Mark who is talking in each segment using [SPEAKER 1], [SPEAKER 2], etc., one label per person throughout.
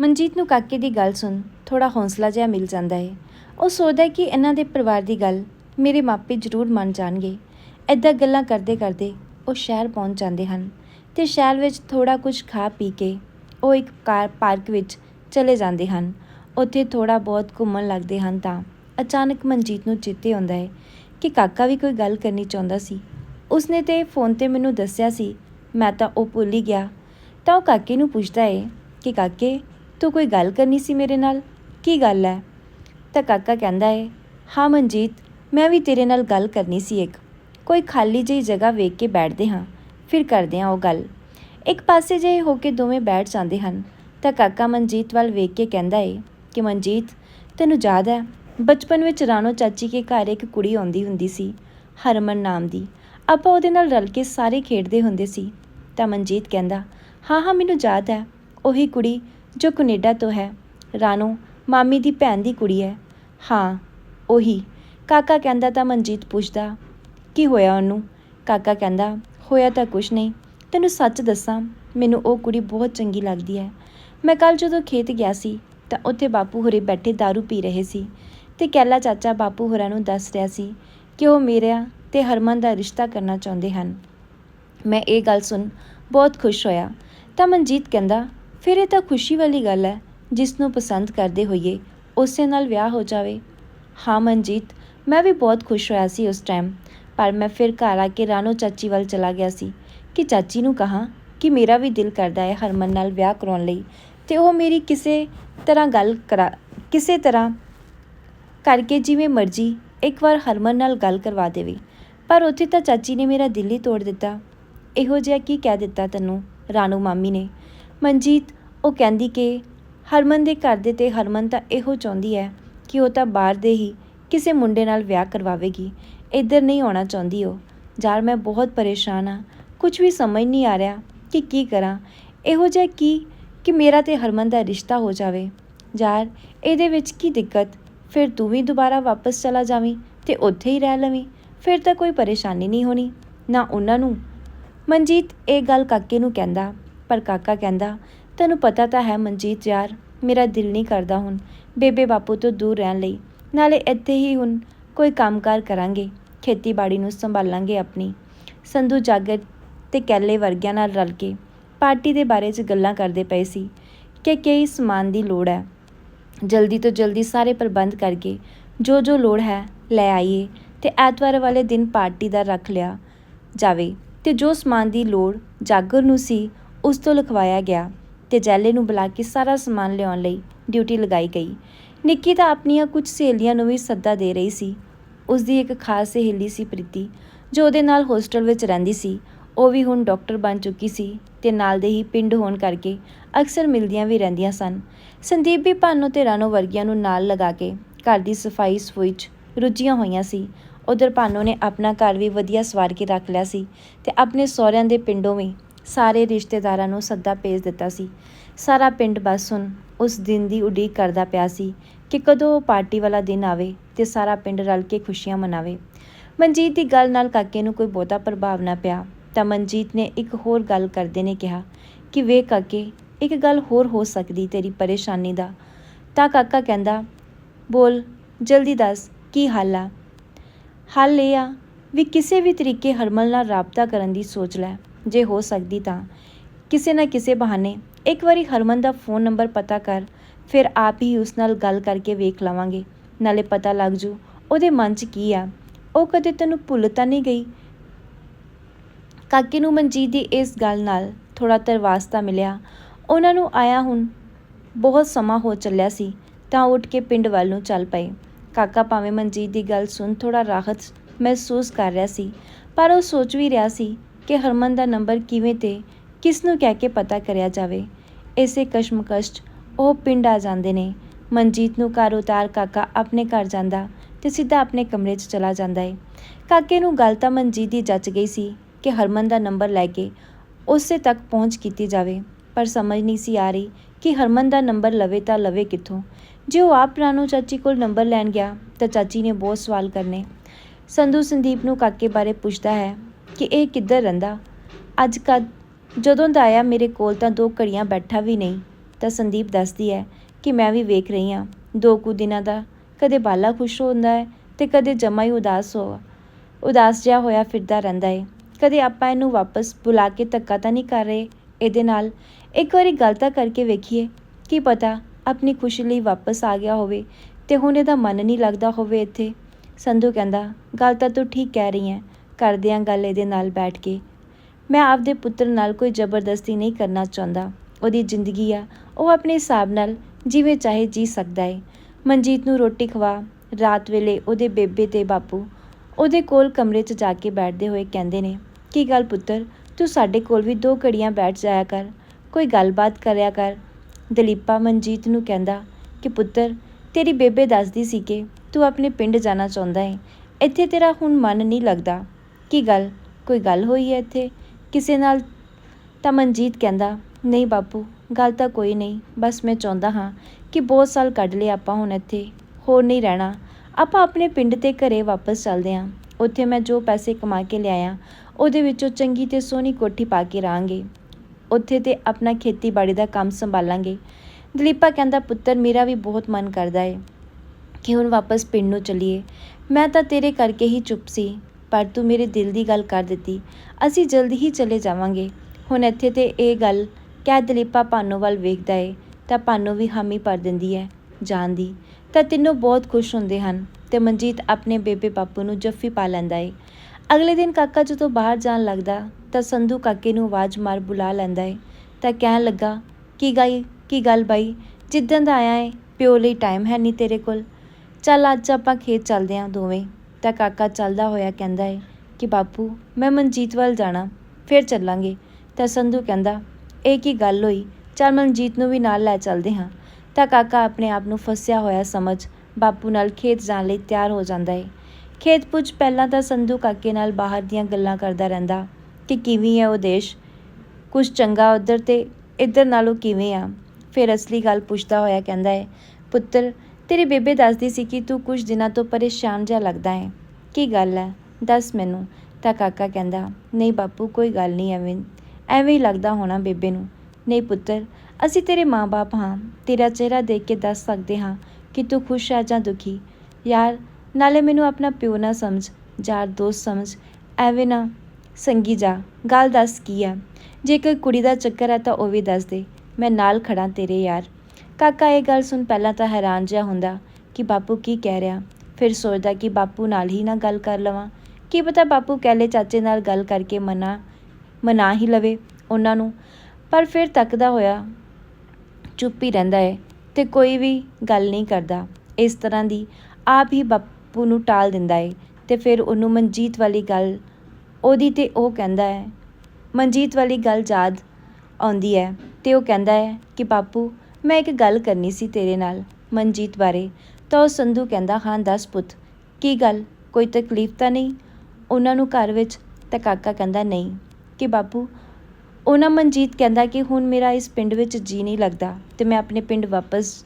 [SPEAKER 1] ਮਨਜੀਤ ਨੂੰ ਕਾਕੇ ਦੀ ਗੱਲ ਸੁਣ ਥੋੜਾ ਹੌਸਲਾ ਜਿਹਾ ਮਿਲ ਜਾਂਦਾ ਹੈ ਉਹ ਸੋਚਦਾ ਹੈ ਕਿ ਇਹਨਾਂ ਦੇ ਪਰਿਵਾਰ ਦੀ ਗੱਲ ਮੇਰੇ ਮਾਪੇ ਜ਼ਰੂਰ ਮੰਨ ਜਾਣਗੇ। ਐਦਾਂ ਗੱਲਾਂ ਕਰਦੇ ਕਰਦੇ ਉਹ ਸ਼ਹਿਰ ਪਹੁੰਚ ਜਾਂਦੇ ਹਨ ਤੇ ਸ਼ਹਿਰ ਵਿੱਚ ਥੋੜਾ ਕੁਝ ਖਾ ਪੀ ਕੇ ਉਹ ਇੱਕ ਕਾਰ ਪਾਰਕ ਵਿੱਚ ਚਲੇ ਜਾਂਦੇ ਹਨ। ਉੱਥੇ ਥੋੜਾ ਬਹੁਤ ਘੁੰਮਣ ਲੱਗਦੇ ਹਨ ਤਾਂ ਅਚਾਨਕ ਮਨਜੀਤ ਨੂੰ ਚੇਤੇ ਆਉਂਦਾ ਹੈ ਕਿ ਕਾਕਾ ਵੀ ਕੋਈ ਗੱਲ ਕਰਨੀ ਚਾਹੁੰਦਾ ਸੀ। ਉਸਨੇ ਤੇ ਫੋਨ ਤੇ ਮੈਨੂੰ ਦੱਸਿਆ ਸੀ, ਮੈਂ ਤਾਂ ਉਹ ਭੁੱਲ ਹੀ ਗਿਆ। ਤਾਂ ਉਹ ਕਾਕੇ ਨੂੰ ਪੁੱਛਦਾ ਹੈ ਕਿ ਕਾਕੇ ਤੂੰ ਕੋਈ ਗੱਲ ਕਰਨੀ ਸੀ ਮੇਰੇ ਨਾਲ? ਕੀ ਗੱਲ ਹੈ? ਤਾਂ ਕਾਕਾ ਕਹਿੰਦਾ ਏ, ਹਾਂ ਮਨਜੀਤ, ਮੈਂ ਵੀ ਤੇਰੇ ਨਾਲ ਗੱਲ ਕਰਨੀ ਸੀ ਇੱਕ। ਕੋਈ ਖਾਲੀ ਜਿਹੀ ਜਗ੍ਹਾ ਵੇਖ ਕੇ ਬੈਠਦੇ ਹਾਂ, ਫਿਰ ਕਰਦੇ ਹਾਂ ਉਹ ਗੱਲ। ਇੱਕ ਪਾਸੇ ਜਿਹੇ ਹੋ ਕੇ ਦੋਵੇਂ ਬੈਠ ਜਾਂਦੇ ਹਨ। ਤਾਂ ਕਾਕਾ ਮਨਜੀਤ ਵੱਲ ਵੇਖ ਕੇ ਕਹਿੰਦਾ ਏ ਕਿ ਮਨਜੀਤ, ਤੈਨੂੰ ਯਾਦ ਹੈ, ਬਚਪਨ ਵਿੱਚ ਰਾਣੋ ਚਾਚੀ ਕੇ ਘਰ ਇੱਕ ਕੁੜੀ ਆਉਂਦੀ ਹੁੰਦੀ ਸੀ, ਹਰਮਨ ਨਾਮ ਦੀ। ਆਪਾਂ ਉਹਦੇ ਨਾਲ ਰਲ ਕੇ ਸਾਰੇ ਖੇਡਦੇ ਹੁੰਦੇ ਸੀ। ਤਾਂ ਮਨਜੀਤ ਕਹਿੰਦਾ, ਹਾਂ ਹਾਂ, ਮੈਨੂੰ ਯਾਦ ਹੈ, ਉਹੀ ਕੁੜੀ ਜੋ ਕੈਨੇਡਾ ਤੋਂ ਹੈ। ਰਾਣੋ, ਮਾਮੀ ਦੀ ਭੈਣ ਦੀ ਕੁੜੀ ਹੈ। ਹਾਂ, ਉਹੀ। ਕਾਕਾ ਕਹਿੰਦਾ ਤਾਂ ਮਨਜੀਤ ਪੁੱਛਦਾ, ਕੀ ਹੋਇਆ ਉਹਨੂੰ? ਕਾਕਾ ਕਹਿੰਦਾ, ਹੋਇਆ ਤਾਂ ਕੁਛ ਨਹੀਂ। ਤੈਨੂੰ ਸੱਚ ਦੱਸਾਂ, ਮੈਨੂੰ ਉਹ ਕੁੜੀ ਬਹੁਤ ਚੰਗੀ ਲੱਗਦੀ ਹੈ। ਮੈਂ ਕੱਲ ਜਦੋਂ ਖੇਤ ਗਿਆ ਸੀ, ਤਾਂ ਉੱਥੇ ਬਾਪੂ ਹੋਰੇ ਬੈਠੇ दारू ਪੀ ਰਹੇ ਸੀ ਤੇ ਕੈਲਾ ਚਾਚਾ ਬਾਪੂ ਹੋਰਾਂ ਨੂੰ ਦੱਸ ਰਿਹਾ ਸੀ ਕਿ ਉਹ ਮੇਰਾ ਤੇ ਹਰਮਨ ਦਾ ਰਿਸ਼ਤਾ ਕਰਨਾ ਚਾਹੁੰਦੇ ਹਨ। ਮੈਂ ਇਹ ਗੱਲ ਸੁਣ, ਬਹੁਤ ਖੁਸ਼ ਹੋਇਆ। ਤਾਂ ਮਨਜੀਤ ਕਹਿੰਦਾ ਫਿਰ ਇਹ ਤਾਂ ਖੁਸ਼ੀ ਵਾਲੀ ਗੱਲ ਹੈ ਜਿਸ ਨੂੰ ਪਸੰਦ ਕਰਦੇ ਹੋਈਏ ਉਸੇ ਨਾਲ ਵਿਆਹ ਹੋ ਜਾਵੇ। ਹਾਂ ਮਨਜੀਤ, ਮੈਂ ਵੀ ਬਹੁਤ ਖੁਸ਼ ਹੋਇਆ ਸੀ ਉਸ ਟਾਈਮ ਪਰ ਮੈਂ ਫਿਰ ਘਰ ਆ ਕੇ ਰਾਣੋ ਚਾਚੀ ਵੱਲ ਚਲਾ ਗਿਆ ਸੀ ਕਿ ਚਾਚੀ ਨੂੰ ਕਹਾ ਕਿ ਮੇਰਾ ਵੀ ਦਿਲ ਕਰਦਾ ਹੈ ਹਰਮਨ ਨਾਲ ਵਿਆਹ ਕਰਾਉਣ ਲਈ ਤੇ ਉਹ ਮੇਰੀ ਕਿਸੇ ਤਰ੍ਹਾਂ ਗੱਲ ਕਰਾ, ਕਿਸੇ ਤਰ੍ਹਾਂ ਕਰਕੇ ਜਿਵੇਂ ਮਰਜ਼ੀ ਇੱਕ ਵਾਰ ਹਰਮਨ ਨਾਲ ਗੱਲ ਕਰਵਾ ਦੇਵੇ, ਪਰ ਉੱਥੇ ਤਾਂ ਚਾਚੀ ਨੇ ਮੇਰਾ ਦਿਲ ਹੀ ਤੋੜ ਦਿੱਤਾ। ਇਹੋ ਜਿਹਾ ਕੀ ਕਹਿ ਦਿੱਤਾ ਤੈਨੂੰ ਰਾਣੂ ਮਾਮੀ ਨੇ? ਮਨਜੀਤ, ਉਹ ਕਹਿੰਦੀ ਕਿ ਹਰਮਨ ਦੇ ਘਰ ਦੇ ਤੇ ਹਰਮਨ ਤਾਂ ਇਹੋ ਚਾਹੁੰਦੀ ਹੈ ਕਿ ਉਹ ਤਾਂ ਬਾਹਰ ਦੇ ਹੀ ਕਿਸੇ ਮੁੰਡੇ ਨਾਲ ਵਿਆਹ ਕਰਵਾਵੇਗੀ। ਇੱਧਰ ਨਹੀਂ ਆਉਣਾ ਚਾਹੁੰਦੀ ਉਹ। ਯਾਰ, ਮੈਂ ਬਹੁਤ ਪਰੇਸ਼ਾਨ ਆ ਕੁਝ ਵੀ ਸਮਝ ਨਹੀਂ ਆ ਰਿਹਾ ਕਿ ਕੀ ਕਰਾਂ। ਇਹੋ ਜਿਹਾ ਕੀ ਕਿ ਮੇਰਾ ਤੇ ਹਰਮਨ ਦਾ ਰਿਸ਼ਤਾ ਹੋ ਜਾਵੇ? ਯਾਰ, ਇਹਦੇ ਵਿੱਚ ਕੀ ਦਿੱਕਤ? ਫਿਰ ਤੂੰ ਵੀ ਦੁਬਾਰਾ ਵਾਪਸ ਚਲਾ ਜਾਵੀਂ ਤੇ ਉੱਥੇ ਹੀ ਰਹਿ ਲਵੀਂ। ਫਿਰ ਤਾਂ ਕੋਈ ਪਰੇਸ਼ਾਨੀ ਨਹੀਂ ਹੋਣੀ। ਨਾ ਉਹਨਾਂ ਨੂੰ। ਮਨਜੀਤ ਇਹ ਗੱਲ ਕਾਕੇ ਨੂੰ ਕਹਿੰਦਾ। ਪਰ ਕਾਕਾ ਕਹਿੰਦਾ, ਤੈਨੂੰ ਪਤਾ ਤਾਂ ਹੈ ਮਨਜੀਤ ਯਾਰ, ਮੇਰਾ ਦਿਲ ਨਹੀਂ ਕਰਦਾ ਹੁਣ ਬੇਬੇ ਬਾਪੂ ਤੋਂ ਦੂਰ ਰਹਿਣ ਲਈ। ਨਾਲੇ ਇੱਥੇ ਹੀ ਹੁਣ ਕੋਈ ਕੰਮਕਾਰ ਕਰਾਂਗੇ, ਖੇਤੀਬਾੜੀ ਨੂੰ ਸੰਭਾਲਾਂਗੇ ਆਪਣੀ। ਸੰਧੂ ਜਾਗਰ ਤੇ ਕੈਲੇ ਵਰਗਿਆਂ ਨਾਲ ਰਲ ਕੇ ਪਾਰਟੀ ਦੇ ਬਾਰੇ 'ਚ ਗੱਲਾਂ ਕਰਦੇ ਪਏ ਸੀ ਕਿ ਕਈ ਸਮਾਨ ਦੀ ਲੋੜ ਹੈ। ਜਲਦੀ ਤੋਂ ਜਲਦੀ ਸਾਰੇ ਪ੍ਰਬੰਧ ਕਰਕੇ ਜੋ ਜੋ ਲੋੜ ਹੈ ਲੈ ਆਈਏ ਤੇ ਐਤਵਾਰ ਵਾਲੇ ਦਿਨ ਪਾਰਟੀ ਦਾ ਰੱਖ ਲਿਆ ਜਾਵੇ ਤੇ ਜੋ ਸਮਾਨ ਦੀ ਲੋੜ ਜਾਗਰ ਨੂੰ ਸੀ ਉਸ ਤੋਂ ਲਿਖਵਾਇਆ ਗਿਆ ਤੇ ਜੈਲੇ ਨੂੰ ਬੁਲਾ ਕੇ ਸਾਰਾ ਸਮਾਨ ਲਿਆਉਣ ਲਈ ਡਿਊਟੀ ਲਗਾਈ ਗਈ। ਨਿੱਕੀ ਤਾਂ ਆਪਣੀਆਂ ਕੁਝ ਸਹੇਲੀਆਂ ਨੂੰ ਵੀ ਸੱਦਾ ਦੇ ਰਹੀ ਸੀ। ਉਸ ਦੀ ਇੱਕ ਖਾਸ ਸਹੇਲੀ ਸੀ ਪ੍ਰੀਤੀ, ਜੋ ਉਹਦੇ ਨਾਲ ਹੋਸਟਲ ਵਿੱਚ ਰਹਿੰਦੀ ਸੀ। ਉਹ ਵੀ ਹੁਣ ਡਾਕਟਰ ਬਣ ਚੁੱਕੀ ਸੀ ਤੇ ਨਾਲ ਦੇ ਹੀ ਪਿੰਡ ਹੋਣ ਕਰਕੇ ਅਕਸਰ ਮਿਲਦੀਆਂ ਵੀ ਰਹਿੰਦੀਆਂ ਸਨ। ਸੰਦੀਪ ਵੀ ਭਾਨੋ ਤੇ ਰਾਨੋ ਵਰਗੀਆਂ ਨੂੰ ਨਾਲ ਲਗਾ ਕੇ ਘਰ ਦੀ ਸਫ਼ਾਈ ਸਫੂਈ 'ਚ ਰੁੱਝੀਆਂ ਹੋਈਆਂ ਸੀ। ਉਧਰ ਭਾਨੋ ਨੇ ਆਪਣਾ ਘਰ ਵੀ ਵਧੀਆ ਸਵਾਰ ਕੇ ਰੱਖ ਲਿਆ ਸੀ ਤੇ ਆਪਣੇ ਸਹੁਰਿਆਂ ਦੇ ਪਿੰਡੋਂ ਵੀ ਸਾਰੇ ਰਿਸ਼ਤੇਦਾਰਾਂ ਨੂੰ ਸੱਦਾ ਭੇਜ ਦਿੱਤਾ ਸੀ। ਸਾਰਾ ਪਿੰਡ ਬਸ ਹੁਣ ਉਸ ਦਿਨ ਦੀ ਉਡੀਕ ਕਰਦਾ ਪਿਆ ਸੀ ਕਿ ਕਦੋਂ ਉਹ ਪਾਰਟੀ ਵਾਲਾ ਦਿਨ ਆਵੇ ਤੇ ਸਾਰਾ ਪਿੰਡ ਰਲ ਕੇ ਖੁਸ਼ੀਆਂ ਮਨਾਵੇ। ਮਨਜੀਤ ਦੀ ਗੱਲ ਨਾਲ ਕਾਕੇ ਨੂੰ ਕੋਈ ਬਹੁਤਾ ਪ੍ਰਭਾਵ ਨਾ ਪਿਆ। ਤਾਂ ਮਨਜੀਤ ਨੇ ਇੱਕ ਹੋਰ ਗੱਲ ਕਰਦੇ ਨੇ ਕਿਹਾ ਕਿ ਵੇ ਕਾਕੇ, ਇੱਕ ਗੱਲ ਹੋਰ ਹੋ ਸਕਦੀ ਤੇਰੀ ਪਰੇਸ਼ਾਨੀ ਦਾ। ਤਾਂ ਕਾਕਾ ਕਹਿੰਦਾ, ਬੋਲ, ਜਲਦੀ ਦੱਸ, ਕੀ ਹੱਲ ਆ? ਹੱਲ ਇਹ ਆ ਵੀ ਕਿਸੇ ਵੀ ਤਰੀਕੇ ਹਰਮਲ ਨਾਲ ਰਾਬਤਾ ਕਰਨ ਦੀ ਸੋਚ ਲੈ। ਜੇ ਹੋ ਸਕਦੀ ਤਾਂ। ਕਿਸੇ ਨਾ ਕਿਸੇ ਬਹਾਨੇ ਇੱਕ ਵਾਰੀ ਹਰਮਨ ਦਾ ਫੋਨ ਨੰਬਰ ਪਤਾ ਕਰ, ਫਿਰ ਆਪ ਹੀ ਉਸ ਨਾਲ ਗੱਲ ਕਰਕੇ ਵੇਖ ਲਵਾਂਗੇ। ਨਾਲੇ ਪਤਾ ਲੱਗ ਜੂ ਉਹਦੇ ਮਨ 'ਚ ਕੀ ਆ। ਉਹ ਕਦੇ ਤੈਨੂੰ ਭੁੱਲ ਤਾਂ ਨਹੀਂ ਗਈ? ਕਾਕੇ ਨੂੰ ਮਨਜੀਤ ਦੀ ਇਸ ਗੱਲ ਨਾਲ ਥੋੜਾ ਤਰਵਾਸਤਾ ਮਿਲਿਆ। ਉਹਨਾਂ ਨੂੰ ਆਇਆ ਹੁਣ ਬਹੁਤ ਸਮਾਂ ਹੋ ਚੱਲਿਆ ਸੀ, ਤਾਂ ਉੱਠ ਕੇ ਪਿੰਡ ਵੱਲ ਨੂੰ ਚੱਲ ਪਏ। ਕਾਕਾ ਭਾਵੇਂ ਮਨਜੀਤ ਦੀ ਗੱਲ ਸੁਣ ਥੋੜਾ ਰਾਹਤ ਮਹਿਸੂਸ ਕਰ ਰਿਹਾ ਸੀ, ਪਰ ਉਹ ਸੋਚ ਵੀ ਰਿਹਾ ਸੀ ਕਿ ਹਰਮਨ ਦਾ ਨੰਬਰ ਕਿਵੇਂ ਤੇ ਕਿਸ ਨੂੰ ਕਹਿ ਕੇ ਪਤਾ ਕਰਿਆ ਜਾਵੇ। ਇਸੇ ਕਸ਼ਮਕਸ਼ 'ਚ ਉਹ ਪਿੰਡ ਆ ਜਾਂਦੇ ਨੇ। ਮਨਜੀਤ ਨੂੰ ਘਰ ਉਤਾਰ ਕਾਕਾ ਆਪਣੇ ਘਰ ਜਾਂਦਾ ਤੇ ਸਿੱਧਾ ਆਪਣੇ ਕਮਰੇ 'ਚ ਚਲਾ ਜਾਂਦਾ ਏ। ਕਾਕੇ ਨੂੰ ਗੱਲ ਤਾਂ ਮਨਜੀਤ ਦੀ ਜੱਚ ਗਈ ਸੀ ਕਿ ਹਰਮਨ ਦਾ ਨੰਬਰ ਲੈ ਕੇ ਉਸੇ ਤੱਕ ਪਹੁੰਚ ਕੀਤੀ ਜਾਵੇ, ਪਰ ਸਮਝ ਨਹੀਂ ਸੀ ਆ ਰਹੀ ਕਿ ਹਰਮਨ ਦਾ ਨੰਬਰ ਲਵੇ ਤਾਂ ਲਵੇ ਕਿੱਥੋਂ। ਜੇ ਉਹ ਆਪ ਰਾਣੋ ਚਾਚੀ ਕੋਲ ਨੰਬਰ ਲੈਣ ਗਿਆ ਤਾਂ ਚਾਚੀ ਨੇ ਬਹੁਤ ਸਵਾਲ ਕਰਨੇ। ਸੰਧੂ ਸੰਦੀਪ ਨੂੰ ਕਾਕੇ ਬਾਰੇ ਪੁੱਛਦਾ ਹੈ ਕਿ ਇਹ ਕਿੱਧਰ ਰਹਿੰਦਾ? ਅੱਜ ਕੱਦ ਜਦੋਂ ਦਾ ਆਇਆ ਮੇਰੇ ਕੋਲ ਤਾਂ ਦੋ ਘੜੀਆਂ ਬੈਠਾ ਵੀ ਨਹੀਂ। ਤਾਂ ਸੰਦੀਪ ਦੱਸਦੀ ਹੈ ਕਿ ਮੈਂ ਵੀ ਵੇਖ ਰਹੀ ਹਾਂ। ਦੋ ਕੁ ਦਿਨਾਂ ਦਾ ਕਦੇ ਬਾਲਾ ਖੁਸ਼ ਹੁੰਦਾ ਹੈ ਤੇ ਕਦੇ ਜਮਾ ਹੀ ਉਦਾਸ ਹੋ ਉਦਾਸ ਜਿਹਾ ਹੋਇਆ ਫਿਰਦਾ ਰਹਿੰਦਾ ਹੈ। ਕਦੇ ਆਪਾਂ ਇਹਨੂੰ ਵਾਪਸ ਬੁਲਾ ਕੇ ਧੱਕਾ ਤਾਂ ਨਹੀਂ ਕਰ ਰਹੇ? ਇਹਦੇ ਨਾਲ ਇੱਕ ਵਾਰੀ ਗੱਲ ਤਾਂ ਕਰਕੇ ਵੇਖੀਏ। ਕੀ ਪਤਾ ਆਪਣੀ ਖੁਸ਼ੀ ਲਈ ਵਾਪਸ ਆ ਗਿਆ ਹੋਵੇ ਤੇ ਹੁਣ ਇਹਦਾ ਮਨ ਨਹੀਂ ਲੱਗਦਾ ਹੋਵੇ ਇੱਥੇ। ਸੰਧੂ ਕਹਿੰਦਾ, ਗੱਲ ਤਾਂ ਤੂੰ ਠੀਕ ਕਹਿ ਰਹੀ ਹੈ। ਕਰਦੇ ਆਂ ਗੱਲ ਇਹਦੇ ਨਾਲ ਬੈਠ ਕੇ, ਮੈਂ ਆਪਦੇ ਪੁੱਤਰ ਨਾਲ ਕੋਈ ਜ਼ਬਰਦਸਤੀ ਨਹੀਂ ਕਰਨਾ ਚਾਹੁੰਦਾ। ਉਹਦੀ ਜ਼ਿੰਦਗੀ ਆ, ਉਹ ਆਪਣੇ ਹਿਸਾਬ ਨਾਲ ਜਿਵੇਂ ਚਾਹੇ ਜੀ ਸਕਦਾ ਹੈ ਮਨਜੀਤ ਨੂੰ ਰੋਟੀ ਖਵਾ, ਰਾਤ ਵੇਲੇ ਉਹਦੇ ਬੇਬੇ ਤੇ ਬਾਪੂ ਉਹਦੇ ਕੋਲ ਕਮਰੇ 'ਚ ਜਾ ਕੇ ਬੈਠਦੇ ਹੋਏ ਕਹਿੰਦੇ ਨੇ, ਕੀ ਗੱਲ ਪੁੱਤਰ, ਤੂੰ ਸਾਡੇ ਕੋਲ ਵੀ ਦੋ ਘੜੀਆਂ ਬੈਠ ਜਾਇਆ ਕਰ, ਕੋਈ ਗੱਲਬਾਤ ਕਰਿਆ ਕਰ? ਦਲੀਪਾ ਮਨਜੀਤ ਨੂੰ ਕਹਿੰਦਾ, ਕਿ ਪੁੱਤਰ, ਤੇਰੀ ਬੇਬੇ ਦੱਸਦੀ ਸੀ ਕਿ ਤੂੰ ਆਪਣੇ ਪਿੰਡ ਜਾਣਾ ਚਾਹੁੰਦਾ ਹੈ ਇੱਥੇ ਤੇਰਾ ਹੁਣ ਮਨ ਨਹੀਂ ਲੱਗਦਾ। ਕੀ ਗੱਲ? ਕੋਈ ਗੱਲ ਹੋਈ ਹੈ ਇੱਥੇ? ਕਿਸੇ ਨਾਲ ਤਾਂ ਮਨਜੀਤ ਕਹਿੰਦਾ, ਨਹੀਂ ਬਾਪੂ, ਗੱਲ ਤਾਂ ਕੋਈ ਨਹੀਂ, ਬਸ ਮੈਂ ਚਾਹੁੰਦਾ ਹਾਂ ਕਿ ਬਹੁਤ ਸਾਲ ਕੱਢ ਲਏ ਆਪਾਂ ਹੁਣ ਇੱਥੇ, ਹੋਰ ਨਹੀਂ ਰਹਿਣਾ। ਆਪਾਂ ਆਪਣੇ ਪਿੰਡ ਤੇ ਘਰੇ ਵਾਪਸ ਚੱਲਦੇ ਹਾਂ। ਉੱਥੇ ਮੈਂ ਜੋ ਪੈਸੇ ਕਮਾ ਕੇ ਲਿਆਇਆ, ਉਹਦੇ ਵਿੱਚੋਂ ਚੰਗੀ ਤੇ ਸੋਹਣੀ ਕੋਠੀ ਪਾ ਕੇ ਰਹਾਂਗੇ। ਉੱਥੇ ਤੇ ਆਪਣਾ ਖੇਤੀਬਾੜੀ ਦਾ ਕੰਮ ਸੰਭਾਲਾਂਗੇ। ਦਲੀਪਾ ਕਹਿੰਦਾ, ਪੁੱਤਰ, ਮੇਰਾ ਵੀ ਬਹੁਤ ਮਨ ਕਰਦਾ ਹੈ ਕਿ ਹੁਣ ਵਾਪਸ ਪਿੰਡ ਨੂੰ ਚੱਲੀਏ। ਮੈਂ ਤਾਂ ਤੇਰੇ ਕਰਕੇ ਹੀ ਚੁੱਪ ਸੀ। ਪਰ ਤੂੰ ਮੇਰੇ ਦਿਲ ਦੀ ਗੱਲ ਕਰ ਦਿੱਤੀ। ਅਸੀਂ ਜਲਦੀ ਹੀ ਚਲੇ ਜਾਵਾਂਗੇ। ਹੁਣ ਇੱਥੇ ਤੇ ਇਹ ਗੱਲ ਕਹਿ ਦਲੀਪਾ ਭਾਨੋ ਵੱਲ ਵੇਖਦਾ ਏ, ਤਾਂ ਭਾਨੋ ਵੀ ਹਾਮੀ ਭਰ ਦਿੰਦੀ ਹੈ ਜਾਣ ਦੀ। ਤਾਂ ਤਿੰਨੋਂ ਬਹੁਤ ਖੁਸ਼ ਹੁੰਦੇ ਹਨ ਤੇ ਮਨਜੀਤ ਆਪਣੇ ਬੇਬੇ ਬਾਪੂ ਨੂੰ ਜੱਫੀ ਪਾ ਲੈਂਦਾ ਏ। ਅਗਲੇ ਦਿਨ ਕਾਕਾ ਜਦੋਂ ਬਾਹਰ ਜਾਣ ਲੱਗਦਾ, ਤਾਂ ਸੰਧੂ ਕਾਕੇ ਨੂੰ ਆਵਾਜ਼ ਮਾਰ ਬੁਲਾ ਲੈਂਦਾ ਏ। ਤਾਂ ਕਹਿਣ ਲੱਗਾ, ਕੀ ਗਾਈ, ਕੀ ਗੱਲ ਬਾਈ? ਜਿੱਦਣ ਦਾ ਆਇਆ ਏ, ਪਿਓ ਲਈ ਟਾਈਮ ਹੈ ਨਹੀਂ ਤੇਰੇ ਕੋਲ। ਚੱਲ ਅੱਜ ਆਪਾਂ ਖੇਤ ਚੱਲਦੇ ਆਂ ਦੋਵੇਂ। ਤਾਂ ਕਾਕਾ ਚੱਲਦਾ ਹੋਇਆ ਕਹਿੰਦਾ ਏ ਕਿ ਬਾਪੂ, ਮੈਂ ਮਨਜੀਤ ਵੱਲ ਜਾਣਾ, ਫਿਰ ਚੱਲਾਂਗੇ। ਤਾਂ ਸੰਧੂ ਕਹਿੰਦਾ, ਇਹ ਕੀ ਗੱਲ ਹੋਈ? ਚੱਲ ਮਨਜੀਤ ਨੂੰ ਵੀ ਨਾਲ ਲੈ ਚੱਲਦੇ ਹਾਂ। ਤਾਂ ਕਾਕਾ ਆਪਣੇ ਆਪ ਨੂੰ ਫਸਿਆ ਹੋਇਆ ਸਮਝ ਬਾਪੂ ਨਾਲ ਖੇਤ ਜਾਣ ਲਈ ਤਿਆਰ ਹੋ ਜਾਂਦਾ ਏ। ਖੇਤ ਪੁੱਜ ਪਹਿਲਾਂ ਤਾਂ ਸੰਧੂ ਕਾਕੇ ਨਾਲ ਬਾਹਰ ਦੀਆਂ ਗੱਲਾਂ ਕਰਦਾ ਰਹਿੰਦਾ ਕਿ ਕਿਵੇਂ ਹੈ ਉਹ ਦੇਸ਼? ਕੁਝ ਚੰਗਾ ਉਧਰ ਤੇ, ਇੱਧਰ ਨਾਲੋਂ ਕਿਵੇਂ ਆ? ਫਿਰ ਅਸਲੀ ਗੱਲ ਪੁੱਛਦਾ ਹੋਇਆ ਕਹਿੰਦਾ ਹੈ ਪੁੱਤਰ ਤੇਰੇ ਬੇਬੇ ਦੱਸਦੀ ਸੀ ਕਿ ਤੂੰ ਕੁਝ ਦਿਨਾਂ ਤੋਂ ਪਰੇਸ਼ਾਨ ਜਿਹਾ ਲੱਗਦਾ ਹੈ। ਕੀ ਗੱਲ ਹੈ? ਦੱਸ ਮੈਨੂੰ, ਤਾਂ ਕਾਕਾ ਕਹਿੰਦਾ, ਨਹੀਂ ਬਾਪੂ, ਕੋਈ ਗੱਲ ਨਹੀਂ, ਐਵੇਂ ਐਵੇਂ ਹੀ ਲੱਗਦਾ ਹੋਣਾ ਬੇਬੇ ਨੂੰ। ਨਹੀਂ ਪੁੱਤਰ, ਅਸੀਂ ਤੇਰੇ ਮਾਂ-ਬਾਪ ਹਾਂ। ਤੇਰਾ ਚਿਹਰਾ ਦੇਖ ਕੇ ਦੱਸ ਸਕਦੇ ਹਾਂ ਕਿ ਤੂੰ ਖੁਸ਼ ਹੈ ਜਾਂ ਦੁਖੀ। ਯਾਰ, ਨਾਲੇ ਮੈਨੂੰ ਆਪਣਾ ਪਿਓ ਨਾ ਸਮਝ, ਯਾਰ ਦੋਸਤ ਸਮਝ। ਐਵੇਂ ਨਾ, ਸੰਗੀ ਜਾ। ਗੱਲ ਦੱਸ ਕੀ ਆ? ਜੇ ਕੋਈ ਕੁੜੀ ਦਾ ਚੱਕਰ ਹੈ ਤਾਂ ਉਹ ਵੀ ਦੱਸ ਦੇ। ਮੈਂ ਨਾਲ ਖੜਾ ਤੇਰੇ ਯਾਰ। ਕਾਕਾ, ਇਹ ਗੱਲ ਸੁਣ ਪਹਿਲਾਂ ਤਾਂ ਹੈਰਾਨ ਜਿਹਾ ਹੁੰਦਾ ਕਿ ਬਾਪੂ ਕੀ ਕਹਿ ਰਿਹਾ। ਫਿਰ ਸੋਚਦਾ ਕਿ ਬਾਪੂ ਨਾਲ ਹੀ ਨਾ ਗੱਲ ਕਰ ਲਵਾਂ। ਕੀ ਪਤਾ ਬਾਪੂ ਕਹਿਲੇ ਚਾਚੇ ਨਾਲ ਗੱਲ ਕਰਕੇ ਮਨਾ ਮਨਾ ਹੀ ਲਵੇ ਉਹਨਾਂ ਨੂੰ। ਪਰ ਫਿਰ ਤੱਕਦਾ ਹੋਇਆ ਚੁੱਪ ਹੀ ਰਹਿੰਦਾ ਹੈ ਤੇ ਕੋਈ ਵੀ ਗੱਲ ਨਹੀਂ ਕਰਦਾ। ਇਸ ਤਰ੍ਹਾਂ ਦੀ ਆਪ ਹੀ ਬਾਪੂ ਨੂੰ ਟਾਲ ਦਿੰਦਾ ਹੈ ਤੇ ਫਿਰ ਉਹਨੂੰ ਮਨਜੀਤ ਵਾਲੀ ਗੱਲ ਉਹਦੀ ਤੇ ਉਹ ਕਹਿੰਦਾ ਹੈ। ਮਨਜੀਤ ਵਾਲੀ ਗੱਲ ਯਾਦ ਆਉਂਦੀ ਹੈ ਤੇ ਉਹ ਕਹਿੰਦਾ ਹੈ ਕਿ ਬਾਪੂ ਮੈਂ ਇੱਕ ਗੱਲ ਕਰਨੀ ਸੀ ਤੇਰੇ ਨਾਲ, ਮਨਜੀਤ ਬਾਰੇ। ਤਾਂ ਉਹ ਸੰਧੂ ਕਹਿੰਦਾ, ਹਾਂ, ਦੱਸ ਪੁੱਤ, ਕੀ ਗੱਲ? ਕੋਈ ਤਕਲੀਫ ਤਾਂ ਨਹੀਂ? ਉਹਨਾਂ ਨੂੰ ਘਰ ਵਿੱਚ ਤਾਂ ਕਾਕਾ ਕਹਿੰਦਾ, ਨਹੀਂ। ਕਿ ਬਾਪੂ? ਉਹਨਾਂ ਮਨਜੀਤ ਕਹਿੰਦਾ ਕਿ ਹੁਣ ਮੇਰਾ ਇਸ ਪਿੰਡ ਵਿੱਚ ਜੀ ਨਹੀਂ ਲੱਗਦਾ ਤੇ ਮੈਂ ਆਪਣੇ ਪਿੰਡ ਵਾਪਸ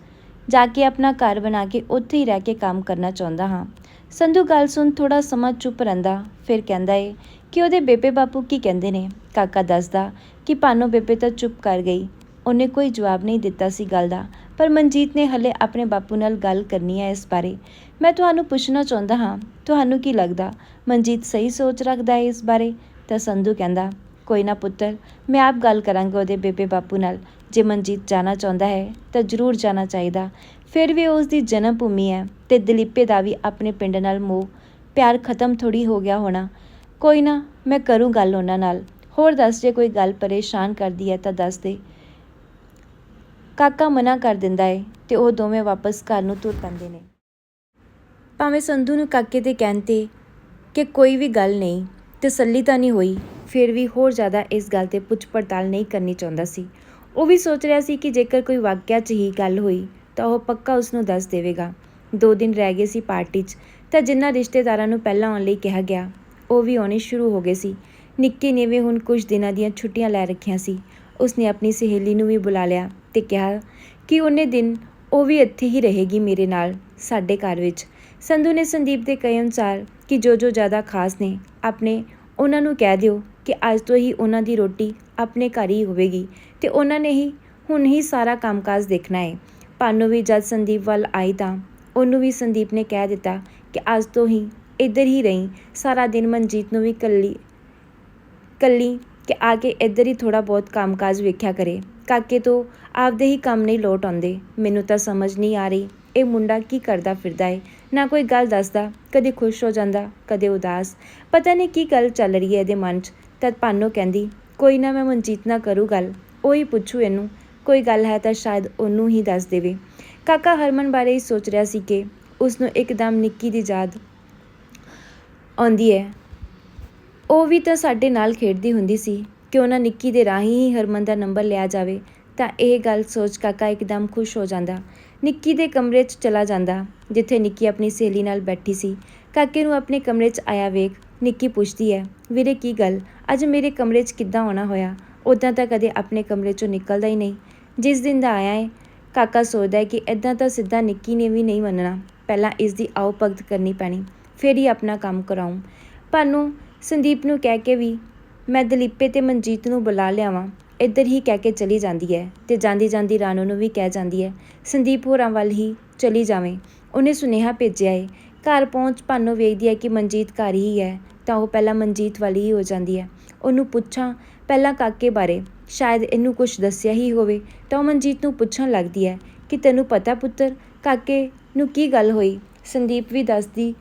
[SPEAKER 1] ਜਾ ਕੇ ਆਪਣਾ ਘਰ ਬਣਾ ਕੇ ਉੱਥੇ ਹੀ ਰਹਿ ਕੇ ਕੰਮ ਕਰਨਾ ਚਾਹੁੰਦਾ ਹਾਂ। ਸੰਧੂ ਗੱਲ ਸੁਣ ਥੋੜਾ ਸਮਾਂ ਚੁੱਪ ਰਹਿੰਦਾ, ਫਿਰ ਕਹਿੰਦਾ ਏ, ਕਿ ਉਹਦੇ ਬੇਬੇ ਬਾਪੂ ਕੀ ਕਹਿੰਦੇ ਨੇ? ਕਾਕਾ ਦੱਸਦਾ ਕਿ ਪਾਨੋ ਬੇਬੇ ਤਾਂ ਚੁੱਪ ਕਰ ਗਈ। ਉਹਨੇ ਕੋਈ ਜਵਾਬ ਨਹੀਂ ਦਿੱਤਾ ਸੀ ਗੱਲ ਦਾ, ਪਰ ਮਨਜੀਤ ਨੇ ਹਲੇ ਆਪਣੇ ਬਾਪੂ ਨਾਲ ਗੱਲ ਕਰਨੀ ਹੈ ਇਸ ਬਾਰੇ। ਮੈਂ ਤੁਹਾਨੂੰ ਪੁੱਛਣਾ ਚਾਹੁੰਦਾ ਹਾਂ, ਤੁਹਾਨੂੰ ਕੀ ਲੱਗਦਾ? ਮਨਜੀਤ ਸਹੀ ਸੋਚ ਰੱਖਦਾ ਹੈ ਇਸ ਬਾਰੇ? ਤਾਂ ਸੰਧੂ ਕਹਿੰਦਾ, ਕੋਈ ਨਾ ਪੁੱਤਰ, ਮੈਂ ਆਪ ਗੱਲ ਕਰਾਂਗਾ ਉਹਦੇ ਬੇਬੇ ਬਾਪੂ ਨਾਲ। ਜੇ ਮਨਜੀਤ ਜਾਣਾ ਚਾਹੁੰਦਾ ਹੈ, ਤਾਂ ਜ਼ਰੂਰ ਜਾਣਾ ਚਾਹੀਦਾ। ਫਿਰ ਵੀ ਉਸ ਦੀ ਜਨਮ ਭੂਮੀ ਹੈ ਤੇ ਦਲੀਪੇ ਦਾ ਵੀ ਆਪਣੇ ਪਿੰਡ ਨਾਲ ਮੋਹ, ਪਿਆਰ ਖਤਮ ਥੋੜੀ ਹੋ ਗਿਆ ਹੋਣਾ। ਕੋਈ ਨਾ, ਮੈਂ ਕਰੂੰ ਗੱਲ ਉਹਨਾਂ ਨਾਲ। ਹੋਰ ਦੱਸ ਜੇ ਕੋਈ ਗੱਲ ਪਰੇਸ਼ਾਨ ਕਰਦੀ ਹੈ ਤਾਂ ਦੱਸ ਦੇ। ਕਾਕਾ ਮਨਾ ਕਰ ਦਿੰਦਾ ਹੈ ਤੇ ਉਹ ਦੋਵੇਂ ਵਾਪਸ ਘਰ ਨੂੰ ਤੁਰ ਪੈਂਦੇ ਨੇ। ਭਾਵੇਂ ਸੰਧੂ ਨੂੰ ਕਾਕੇ ਦੇ ਕਹਿਣ ਤੇ ਕਿ ਕੋਈ ਵੀ ਗੱਲ ਨਹੀਂ ਤਸੱਲੀ ਤਾਂ ਨਹੀਂ ਹੋਈ, ਫਿਰ ਵੀ ਹੋਰ ਜ਼ਿਆਦਾ ਇਸ ਗੱਲ ਤੇ ਪੁੱਛ ਪੜਤਾਲ ਨਹੀਂ ਕਰਨੀ ਚਾਹੁੰਦਾ ਸੀ। ਉਹ ਵੀ ਸੋਚ ਰਿਹਾ ਸੀ ਕਿ ਜੇਕਰ ਕੋਈ ਵਾਕਿਆ 'ਚ ਹੀ ਗੱਲ ਹੋਈ ਤਾਂ ਉਹ ਪੱਕਾ ਉਸ ਨੂੰ ਦੱਸ ਦੇਵੇਗਾ। ਦੋ ਦਿਨ ਰਹਿ ਗਏ ਸੀ ਪਾਰਟੀ 'ਚ ਤਾਂ ਜਿਨ੍ਹਾਂ ਰਿਸ਼ਤੇਦਾਰਾਂ ਨੂੰ ਪਹਿਲਾਂ ਆਉਣ ਲਈ ਕਿਹਾ ਗਿਆ, ਉਹ ਵੀ ਆਉਣੇ ਸ਼ੁਰੂ ਹੋ ਗਏ ਸੀ। ਨਿੱਕੀ ਨੇ ਵੀ ਹੁਣ ਕੁਝ ਦਿਨਾਂ ਦੀਆਂ ਛੁੱਟੀਆਂ ਲੈ ਰੱਖੀਆਂ ਸੀ। ਉਸਨੇ ਆਪਣੀ ਸਹੇਲੀ ਨੂੰ ਵੀ ਬੁਲਾ ਲਿਆ। ਤੇ ਕਿਹਾ ਕਿ ਉਹਨੇ ਦਿਨ ਉਹ ਵੀ ਇੱਥੇ ਹੀ ਰਹੇਗੀ ਮੇਰੇ ਨਾਲ, ਸਾਡੇ ਘਰ ਵਿੱਚ। ਸੰਧੂ ਨੇ ਸੰਦੀਪ ਦੇ ਕਹੇ ਅਨੁਸਾਰ ਕਿ ਜੋ ਜੋ ਜ਼ਿਆਦਾ ਖਾਸ ਨੇ, ਆਪਣੇ ਉਹਨਾਂ ਨੂੰ ਕਹਿ ਦਿਓ ਕਿ ਅੱਜ ਤੋਂ ਹੀ ਉਹਨਾਂ ਦੀ ਰੋਟੀ ਆਪਣੇ ਘਰ ਹੀ ਹੋਵੇਗੀ ਤੇ ਉਹਨਾਂ ਨੇ ਹੀ, ਹੁਣ ਹੀ ਸਾਰਾ ਕੰਮਕਾਜ ਦੇਖਣਾ ਹੈ ਭਾਨੂ ਵੀ ਜਦ ਸੰਦੀਪ ਵੱਲ ਆਈ ਤਾਂ ਉਹਨੂੰ ਵੀ ਸੰਦੀਪ ਨੇ ਕਹਿ ਦਿੱਤਾ ਕਿ ਅੱਜ ਤੋਂ ਹੀ ਇੱਧਰ ਹੀ ਰਹੀਂ, ਸਾਰਾ ਦਿਨ ਮਨਜੀਤ ਨੂੰ ਵੀ ਕੱਲੀ ਕੱਲੀ ਕਿ ਆ ਕੇ ਇੱਧਰ ਹੀ ਥੋੜਾ ਬਹੁਤ ਕੰਮਕਾਜ ਵੇਖਿਆ ਕਰੇ। ਕਾਕੇ ਤੋਂ ਆਪਦੇ ਹੀ ਕੰਮ ਨਹੀਂ ਲੋਟ ਆਉਂਦੇ। ਮੈਨੂੰ ਤਾਂ ਸਮਝ ਨਹੀਂ ਆ ਰਹੀ, ਇਹ ਮੁੰਡਾ ਕੀ ਕਰਦਾ ਫਿਰਦਾ ਏ? ਨਾ ਕੋਈ ਗੱਲ ਦੱਸਦਾ, ਕਦੇ ਖੁਸ਼ ਹੋ ਜਾਂਦਾ, ਕਦੇ ਉਦਾਸ। ਪਤਾ ਨਹੀਂ ਕੀ ਗੱਲ ਚੱਲ ਰਹੀ ਹੈ ਇਹਦੇ ਮਨ 'ਚ। ਤਦ ਪਾਨੋ ਕਹਿੰਦੀ, ਕੋਈ ਨਾ ਮੈਂ ਮਨਜੀਤ ਨਾਲ ਕਰੂ ਗੱਲ। ਉਹ ਹੀ ਪੁੱਛੂ ਇਹਨੂੰ। ਕੋਈ ਗੱਲ ਹੈ ਤਾਂ ਸ਼ਾਇਦ ਉਹਨੂੰ ਹੀ ਦੱਸ ਦੇਵੇ। ਕਾਕਾ ਹਰਮਨ ਬਾਰੇ ਹੀ ਸੋਚ ਰਿਹਾ ਸੀ ਕਿ ਉਸ ਨੂੰ ਇੱਕਦਮ ਨਿੱਕੀ ਦੀ ਯਾਦ ਆਉਂਦੀ ਹੈ ਉਹ ਵੀ ਤਾਂ ਸਾਡੇ ਨਾਲ ਖੇਡਦੀ ਹੁੰਦੀ ਸੀ। ਕਿਉਂ ਨਾ ਨਿੱਕੀ ਦੇ ਰਾਹੀਂ ਹੀ ਹਰਮਨ ਦਾ ਨੰਬਰ ਲਿਆ ਜਾਵੇ, ਤਾਂ ਇਹ ਗੱਲ ਸੋਚ ਕਾਕਾ ਇੱਕਦਮ ਖੁਸ਼ ਹੋ ਜਾਂਦਾ। ਨਿੱਕੀ ਦੇ ਕਮਰੇ 'ਚ ਚਲਾ ਜਾਂਦਾ, ਜਿੱਥੇ ਨਿੱਕੀ ਆਪਣੀ ਸਹੇਲੀ ਨਾਲ ਬੈਠੀ ਸੀ। ਕਾਕੇ ਨੂੰ ਆਪਣੇ ਕਮਰੇ 'ਚ ਆਇਆ ਵੇਖ, ਨਿੱਕੀ ਪੁੱਛਦੀ ਹੈ, ਵੀਰੇ, ਕੀ ਗੱਲ? ਅੱਜ ਮੇਰੇ ਕਮਰੇ 'ਚ ਕਿੱਦਾਂ ਆਉਣਾ ਹੋਇਆ? ਉਦਾਂ ਤਾਂ ਕਦੇ ਆਪਣੇ ਕਮਰੇ 'ਚੋਂ ਨਿਕਲਦਾ ਹੀ ਨਹੀਂ। ਜਿਸ ਦਿਨ ਦਾ ਆਇਆ ਹੈ ਕਾਕਾ ਸੋਚਦਾ ਹੈ ਕਿ ਇਦਾਂ ਤਾਂ ਸਿੱਧਾ ਨਿੱਕੀ ਨੇ ਵੀ ਨਹੀਂ ਮੰਨਣਾ। ਪਹਿਲਾਂ ਇਸ ਦੀ ਆਓ ਭਗਤ ਕਰਨੀ ਪੈਣੀ, ਫਿਰ ਹੀ ਆਪਣਾ ਕੰਮ ਕਰਾਉਂ ਭਾਨੂੰ ਸੰਦੀਪ ਨੂੰ ਕਹਿ ਕੇ ਵੀ ਮੈਂ ਦਲੀਪੇ ਤੇ ਮਨਜੀਤ ਨੂੰ ਬੁਲਾ ਲਿਆਵਾਂ। ਇੱਧਰ ਹੀ ਕਹਿ ਕੇ ਚਲੀ ਜਾਂਦੀ ਹੈ ਤੇ ਜਾਂਦੀ ਜਾਂਦੀ ਰਾਣੋ ਨੂੰ ਵੀ ਕਹਿ ਜਾਂਦੀ ਹੈ, ਸੰਦੀਪ ਹੋਰਾਂ ਵੱਲ ਹੀ ਚਲੀ ਜਾਵੇਂ। ਉਹਨੇ ਸੁਨੇਹਾ ਭੇਜਿਆ ਏ। ਘਰ ਪਹੁੰਚ ਭਾਨੋ ਵੇਖਦੀ ਹੈ ਕਿ ਮਨਜੀਤ ਘਰ ਹੀ ਹੈ, ਤਾਂ ਉਹ ਪਹਿਲਾਂ ਮਨਜੀਤ ਵਾਲੀ ਹੀ ਹੋ ਜਾਂਦੀ ਹੈ। ਉਹਨੂੰ ਪੁੱਛਾਂ, ਪਹਿਲਾਂ ਕਾਕੇ ਬਾਰੇ? ਸ਼ਾਇਦ ਇਹਨੂੰ ਕੁਝ ਦੱਸਿਆ ਹੀ ਹੋਵੇ। ਤਾਂ ਉਹ ਮਨਜੀਤ ਨੂੰ ਪੁੱਛਣ ਲੱਗਦੀ ਹੈ, ਕਿ ਤੈਨੂੰ ਪਤਾ ਪੁੱਤਰ, ਕਾਕੇ ਨੂੰ ਕੀ ਗੱਲ ਹੋਈ? ਸੰਦੀਪ ਵੀ ਦੱਸਦੀ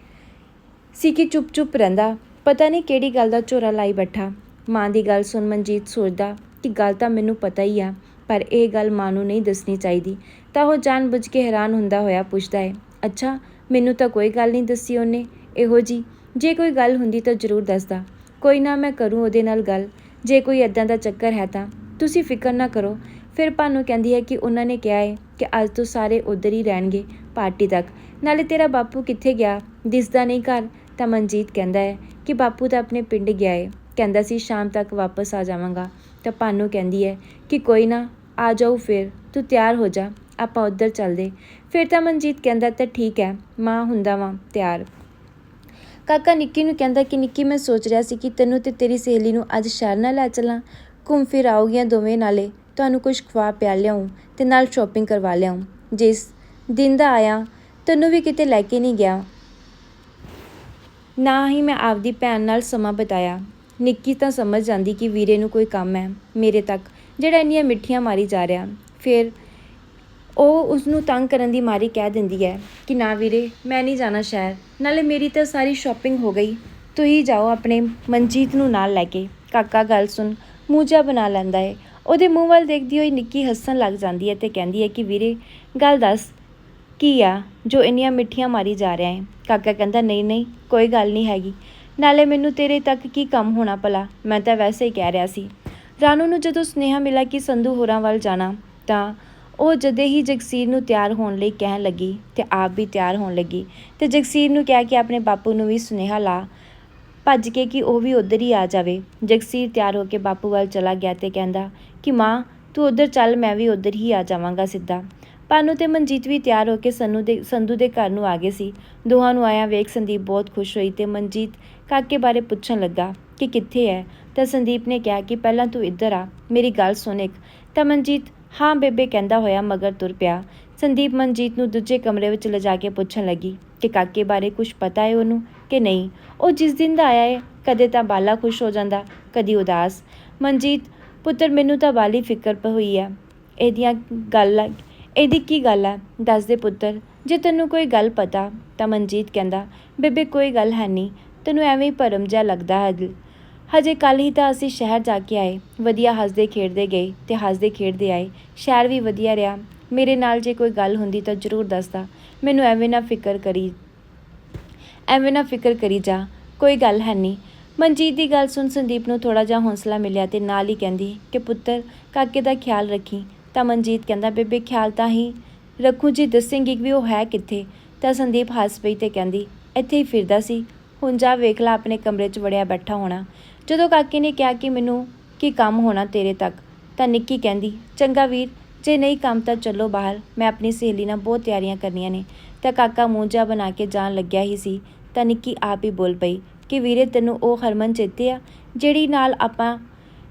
[SPEAKER 1] ਸੀ ਕਿ ਚੁੱਪ-ਚੁੱਪ ਰਹਿੰਦਾ, ਪਤਾ ਨਹੀਂ ਕਿਹੜੀ ਗੱਲ ਦਾ ਝੋਰਾ ਲਾਈ ਬੈਠਾ। ਮਾਂ ਦੀ ਗੱਲ ਸੁਣ ਮਨਜੀਤ ਸੋਚਦਾ ਕਿ ਗੱਲ ਤਾਂ ਮੈਨੂੰ ਪਤਾ ਹੀ ਆ, ਪਰ ਇਹ ਗੱਲ ਮਾਂ ਨੂੰ ਨਹੀਂ ਦੱਸਣੀ ਚਾਹੀਦੀ। ਤਾਂ ਉਹ ਜਾਣਬੁੱਝ ਕੇ ਹੈਰਾਨ ਹੁੰਦਾ ਹੋਇਆ ਪੁੱਛਦਾ ਹੈ, ਅੱਛਾ, ਮੈਨੂੰ ਤਾਂ ਕੋਈ ਗੱਲ ਨਹੀਂ ਦੱਸੀ ਉਹਨੇ। ਇਹੋ ਜੀ, ਜੇ ਕੋਈ ਗੱਲ ਹੁੰਦੀ ਤਾਂ ਜ਼ਰੂਰ ਦੱਸਦਾ। ਕੋਈ ਨਾ ਮੈਂ ਕਰੂੰ ਉਹਦੇ ਨਾਲ ਗੱਲ। ਜੇ ਕੋਈ ਇਦਾਂ ਦਾ ਚੱਕਰ ਹੈ ਤਾਂ, ਤੁਸੀਂ ਫਿਕਰ ਨਾ ਕਰੋ। ਫਿਰ ਭਾਨੂ ਕਹਿੰਦੀ ਹੈ ਕਿ ਉਹਨਾਂ ਨੇ ਕਿਹਾ ਹੈ ਕਿ ਅੱਜ ਤੋਂ ਸਾਰੇ ਉਧਰ ਹੀ ਰਹਿਣਗੇ, ਪਾਰਟੀ ਤੱਕ। ਨਾਲੇ ਤੇਰਾ ਬਾਪੂ ਕਿੱਥੇ ਗਿਆ? ਦਿਸਦਾ ਨਹੀਂ ਘਰ। ਤਾਂ ਮਨਜੀਤ ਕਹਿੰਦਾ ਹੈ ਕਿ ਬਾਪੂ ਤਾਂ ਆਪਣੇ ਪਿੰਡ ਗਿਆ ਹੈ ਕਹਿੰਦਾ ਸੀ, ਸ਼ਾਮ ਤੱਕ ਵਾਪਸ ਆ ਜਾਵਾਂਗਾ। ਤਾਂ ਭਾਨੂ ਕਹਿੰਦੀ ਹੈ ਕਿ ਕੋਈ ਨਾ, ਆ ਜਾਊ ਫਿਰ, ਤੂੰ ਤਿਆਰ ਹੋ ਜਾ, ਆਪਾਂ ਉੱਧਰ ਚੱਲਦੇ। ਫਿਰ ਤਾਂ ਮਨਜੀਤ ਕਹਿੰਦਾ, ਤਾਂ ਠੀਕ ਹੈ, ਮਾਂ ਹੁੰਦਾ ਵਾਂ, ਤਿਆਰ। ਕਾਕਾ ਨਿੱਕੀ ਨੂੰ ਕਹਿੰਦਾ ਕਿ, ਨਿੱਕੀ, ਮੈਂ ਸੋਚ ਰਿਹਾ ਸੀ ਕਿ ਤੈਨੂੰ ਤੇ ਤੇਰੀ ਸਹੇਲੀ ਨੂੰ ਅੱਜ ਸ਼ਹਿਰ ਨਾਲ ਲੈ ਚੱਲਾਂ। ਘੁੰਮ ਫਿਰ ਆਓਗੀਆਂ ਦੋਵੇਂ ਨਾਲੇ, ਤੁਹਾਨੂੰ ਕੁਝ ਖਵਾ ਪਿਆ ਲਿਆਉਂ ਤੇ ਨਾਲ ਸ਼ਾਪਿੰਗ ਕਰਵਾ ਲਿਆਉਂ ਜਿਸ ਦਿਨ ਦਾ ਆਇਆ, ਤੈਨੂੰ ਵੀ ਕਿਤੇ ਲੈ ਕੇ ਨਹੀਂ ਗਿਆ। ਨਾ ਹੀ ਮੈਂ ਆਪਦੀ ਭੈਣ ਨਾਲ ਸਮਾਂ ਬਿਤਾਇਆ। ਨਿੱਕੀ ਤਾਂ ਸਮਝ ਜਾਂਦੀ ਕਿ ਵੀਰੇ ਨੂੰ ਕੋਈ ਕੰਮ ਹੈ ਮੇਰੇ ਤੱਕ, ਜਿਹੜਾ ਇੰਨੀਆਂ ਮਿੱਠੀਆਂ ਮਾਰੀ ਜਾ ਰਿਹਾ। ਫਿਰ ਉਹ ਉਸ ਨੂੰ ਤੰਗ ਕਰਨ ਦੀ ਮਾਰੀ ਕਹਿ ਦਿੰਦੀ ਹੈ ਕਿ ਨਾ ਵੀਰੇ, ਮੈਂ ਨਹੀਂ ਜਾਣਾ ਸ਼ਹਿਰ, ਨਾਲੇ ਮੇਰੀ ਤਾਂ ਸਾਰੀ ਸ਼ਾਪਿੰਗ ਹੋ ਗਈ। ਤੁਸੀਂ ਜਾਓ ਆਪਣੇ ਮਨਜੀਤ ਨੂੰ ਨਾਲ ਲੈ ਕੇ। ਕਾਕਾ ਗੱਲ ਸੁਣ, ਮੂੰਹ ਜਿਹਾ ਬਣਾ ਲੈਂਦਾ ਹੈ ਉਹਦੇ ਮੂੰਹ ਵੱਲ ਦੇਖਦੀ ਹੋਈ ਨਿੱਕੀ ਹੱਸਣ ਲੱਗ ਜਾਂਦੀ ਹੈ ਤੇ ਕਹਿੰਦੀ ਹੈ ਕਿ ਵੀਰੇ, ਗੱਲ ਦੱਸ, ਕੀ ਆ ਜੋ ਇੰਨੀਆਂ ਮਿੱਠੀਆਂ ਮਾਰੀ ਜਾ ਰਿਹਾ ਹੈ ਕਾਕਾ ਕਹਿੰਦਾ, ਨਹੀਂ ਨਹੀਂ, ਕੋਈ ਗੱਲ ਨਹੀਂ ਹੈਗੀ। ਨਾਲੇ ਮੈਨੂੰ ਤੇਰੇ ਤੱਕ ਕੀ ਕੰਮ ਹੋਣਾ ਭਲਾ? ਮੈਂ ਤਾਂ ਵੈਸੇ ਹੀ ਕਹਿ ਰਿਹਾ ਸੀ। ਰਾਣੂ ਨੂੰ ਜਦੋਂ ਸੁਨੇਹਾ ਮਿਲਿਆ ਕਿ ਸੰਧੂ ਹੋਰਾਂ ਵੱਲ ਜਾਣਾ, ਤਾਂ ਉਹ ਜਦੇ ਹੀ ਜਗਸੀਰ ਨੂੰ ਤਿਆਰ ਹੋਣ ਲਈ ਕਹਿਣ ਲੱਗੀ ਤੇ ਆਪ ਵੀ ਤਿਆਰ ਹੋਣ ਲੱਗੀ ਤੇ ਜਗਸੀਰ ਨੂੰ ਕਿਹਾ ਕਿ ਆਪਣੇ ਬਾਪੂ ਨੂੰ ਵੀ ਸੁਨੇਹਾ ਲਾ, ਭੱਜ ਕੇ ਕਿ ਉਹ ਵੀ ਉਧਰ ਹੀ ਆ ਜਾਵੇ। ਜਗਸੀਰ ਤਿਆਰ ਹੋ ਕੇ ਬਾਪੂ ਵੱਲ ਚਲਾ ਗਿਆ ਤੇ ਕਹਿੰਦਾ ਕਿ ਮਾਂ, ਤੂੰ ਉਧਰ ਚੱਲ, ਮੈਂ ਵੀ ਉਧਰ ਹੀ ਆ ਜਾਵਾਂਗਾ ਸਿੱਧਾ। ਪਾਨੂ ਤੇ ਮਨਜੀਤ ਵੀ ਤਿਆਰ ਹੋ ਕੇ ਸੰਨੂ ਦੇ, ਸੰਧੂ ਦੇ ਘਰ ਨੂੰ ਆ ਗਏ ਸੀ। ਦੋਹਾਂ ਨੂੰ ਆਇਆ ਵੇਖ ਸੰਦੀਪ ਬਹੁਤ ਖੁਸ਼ ਹੋਈ ਤੇ ਮਨਜੀਤ ਕਾਕੇ ਬਾਰੇ ਪੁੱਛਣ ਲੱਗਾ ਕਿ ਕਿੱਥੇ ਹੈ ਤਾਂ ਸੰਦੀਪ ਨੇ ਕਿਹਾ ਕਿ ਪਹਿਲਾਂ ਤੂੰ ਇੱਧਰ ਆ, ਮੇਰੀ ਗੱਲ ਸੁਣ ਇੱਕ। ਤਾਂ ਮਨਜੀਤ, ਹਾਂ ਬੇਬੇ, ਕਹਿੰਦਾ ਹੋਇਆ ਮਗਰ ਤੁਰ ਪਿਆ। ਸੰਦੀਪ ਮਨਜੀਤ ਨੂੰ ਦੂਜੇ ਕਮਰੇ ਵਿੱਚ ਲਿਜਾ ਕੇ ਪੁੱਛਣ ਲੱਗੀ ਕਿ ਕਾਕੇ ਬਾਰੇ ਕੁਝ ਪਤਾ ਹੈ ਉਹਨੂੰ ਕਿ ਨਹੀਂ? ਉਹ ਜਿਸ ਦਿਨ ਦਾ ਆਇਆ ਹੈ ਕਦੇ ਤਾਂ ਬਾਲਾ ਖੁਸ਼ ਹੋ ਜਾਂਦਾ, ਕਦੀ ਉਦਾਸ। ਮਨਜੀਤ, ਪੁੱਤਰ, ਮੈਨੂੰ ਤਾਂ ਬਾਲੀ ਫਿਕਰ ਪ ਹੋਈ ਹੈ ਇਹਦੀਆਂ ਗੱਲ, ਇਹਦੀ ਕੀ ਗੱਲ ਹੈ ਦੱਸ ਦੇ ਪੁੱਤਰ, ਜੇ ਤੈਨੂੰ ਕੋਈ ਗੱਲ ਪਤਾ, ਤਾਂ ਮਨਜੀਤ ਕਹਿੰਦਾ, ਬੇਬੇ, ਕੋਈ ਗੱਲ ਹੈ ਨਹੀਂ ਤੈਨੂੰ ਐਵੇਂ ਹੀ ਭਰਮ ਜਿਹਾ ਲੱਗਦਾ ਹੈ ਦਿਲ। ਹਜੇ ਕੱਲ ਹੀ ਤਾਂ ਅਸੀਂ ਸ਼ਹਿਰ ਜਾ ਕੇ ਆਏ। ਵਧੀਆ ਹੱਸਦੇ ਖੇਡਦੇ ਗਏ ਤੇ ਹੱਸਦੇ ਖੇਡਦੇ ਆਏ। ਸ਼ਹਿਰ ਵੀ ਵਧੀਆ ਰਿਹਾ। ਮੇਰੇ ਨਾਲ ਜੇ ਕੋਈ ਗੱਲ ਹੁੰਦੀ ਤਾਂ ਜ਼ਰੂਰ ਦੱਸਦਾ। ਮੈਨੂੰ ਐਵੇਂ ਨਾ ਫਿਕਰ ਕਰੀ, ਐਵੇਂ ਨਾ ਫਿਕਰ ਕਰੀ ਜਾ। ਕੋਈ ਗੱਲ ਹੈ ਨਹੀਂ। ਮਨਜੀਤ ਦੀ ਗੱਲ ਸੁਣ ਸੰਦੀਪ ਨੂੰ ਥੋੜਾ ਜਿਹਾ ਹੌਸਲਾ ਮਿਲਿਆ ਤੇ ਨਾਲ ਹੀ ਕਹਿੰਦੀ ਕਿ ਪੁੱਤਰ, ਕਾਕੇ ਦਾ ਖਿਆਲ ਰੱਖੀ। ਤਾਂ ਮਨਜੀਤ ਕਹਿੰਦਾ, ਬੇਬੇ, ਖਿਆਲ ਤਾਂ ਹੀ ਰੱਖੂ ਜੀ, ਦੱਸੇਂਗੀ ਵੀ ਉਹ ਹੈ ਕਿੱਥੇ? ਤਾਂ ਸੰਦੀਪ ਹੱਸ ਪਈ ਤੇ ਕਹਿੰਦੀ, ਇੱਥੇ ਹੀ ਫਿਰਦਾ ਸੀ। ਹੁਣ ਜਾ ਵੇਖ ਲੈ ਆਪਣੇ ਕਮਰੇ 'ਚ ਵੜਿਆ ਬੈਠਾ ਹੋਣਾ। ਜਦੋਂ ਕਾਕੇ ਨੇ ਕਿਹਾ ਕਿ ਮੈਨੂੰ ਕੀ ਕੰਮ ਹੋਣਾ ਤੇਰੇ ਤੱਕ, ਤਾਂ ਨਿੱਕੀ ਕਹਿੰਦੀ, ਚੰਗਾ ਵੀਰ, ਜੇ ਨਹੀਂ ਕੰਮ ਤਾਂ ਚੱਲੋ ਬਾਹਰ, ਮੈਂ ਆਪਣੀ ਸਹੇਲੀ ਨਾਲ ਬਹੁਤ ਤਿਆਰੀਆਂ ਕਰਨੀਆਂ ਨੇ। ਤਾਂ ਕਾਕਾ ਮੂੰਹ ਜਾ ਬਣਾ ਕੇ ਜਾਣ ਲੱਗਿਆ ਹੀ ਸੀ, ਤਾਂ ਨਿੱਕੀ ਆਪ ਹੀ ਬੋਲ ਪਈ ਕਿ ਵੀਰੇ ਤੈਨੂੰ ਉਹ ਹਰਮਨ ਚੇਤੇ ਆ, ਜਿਹੜੀ ਨਾਲ ਆਪਾਂ,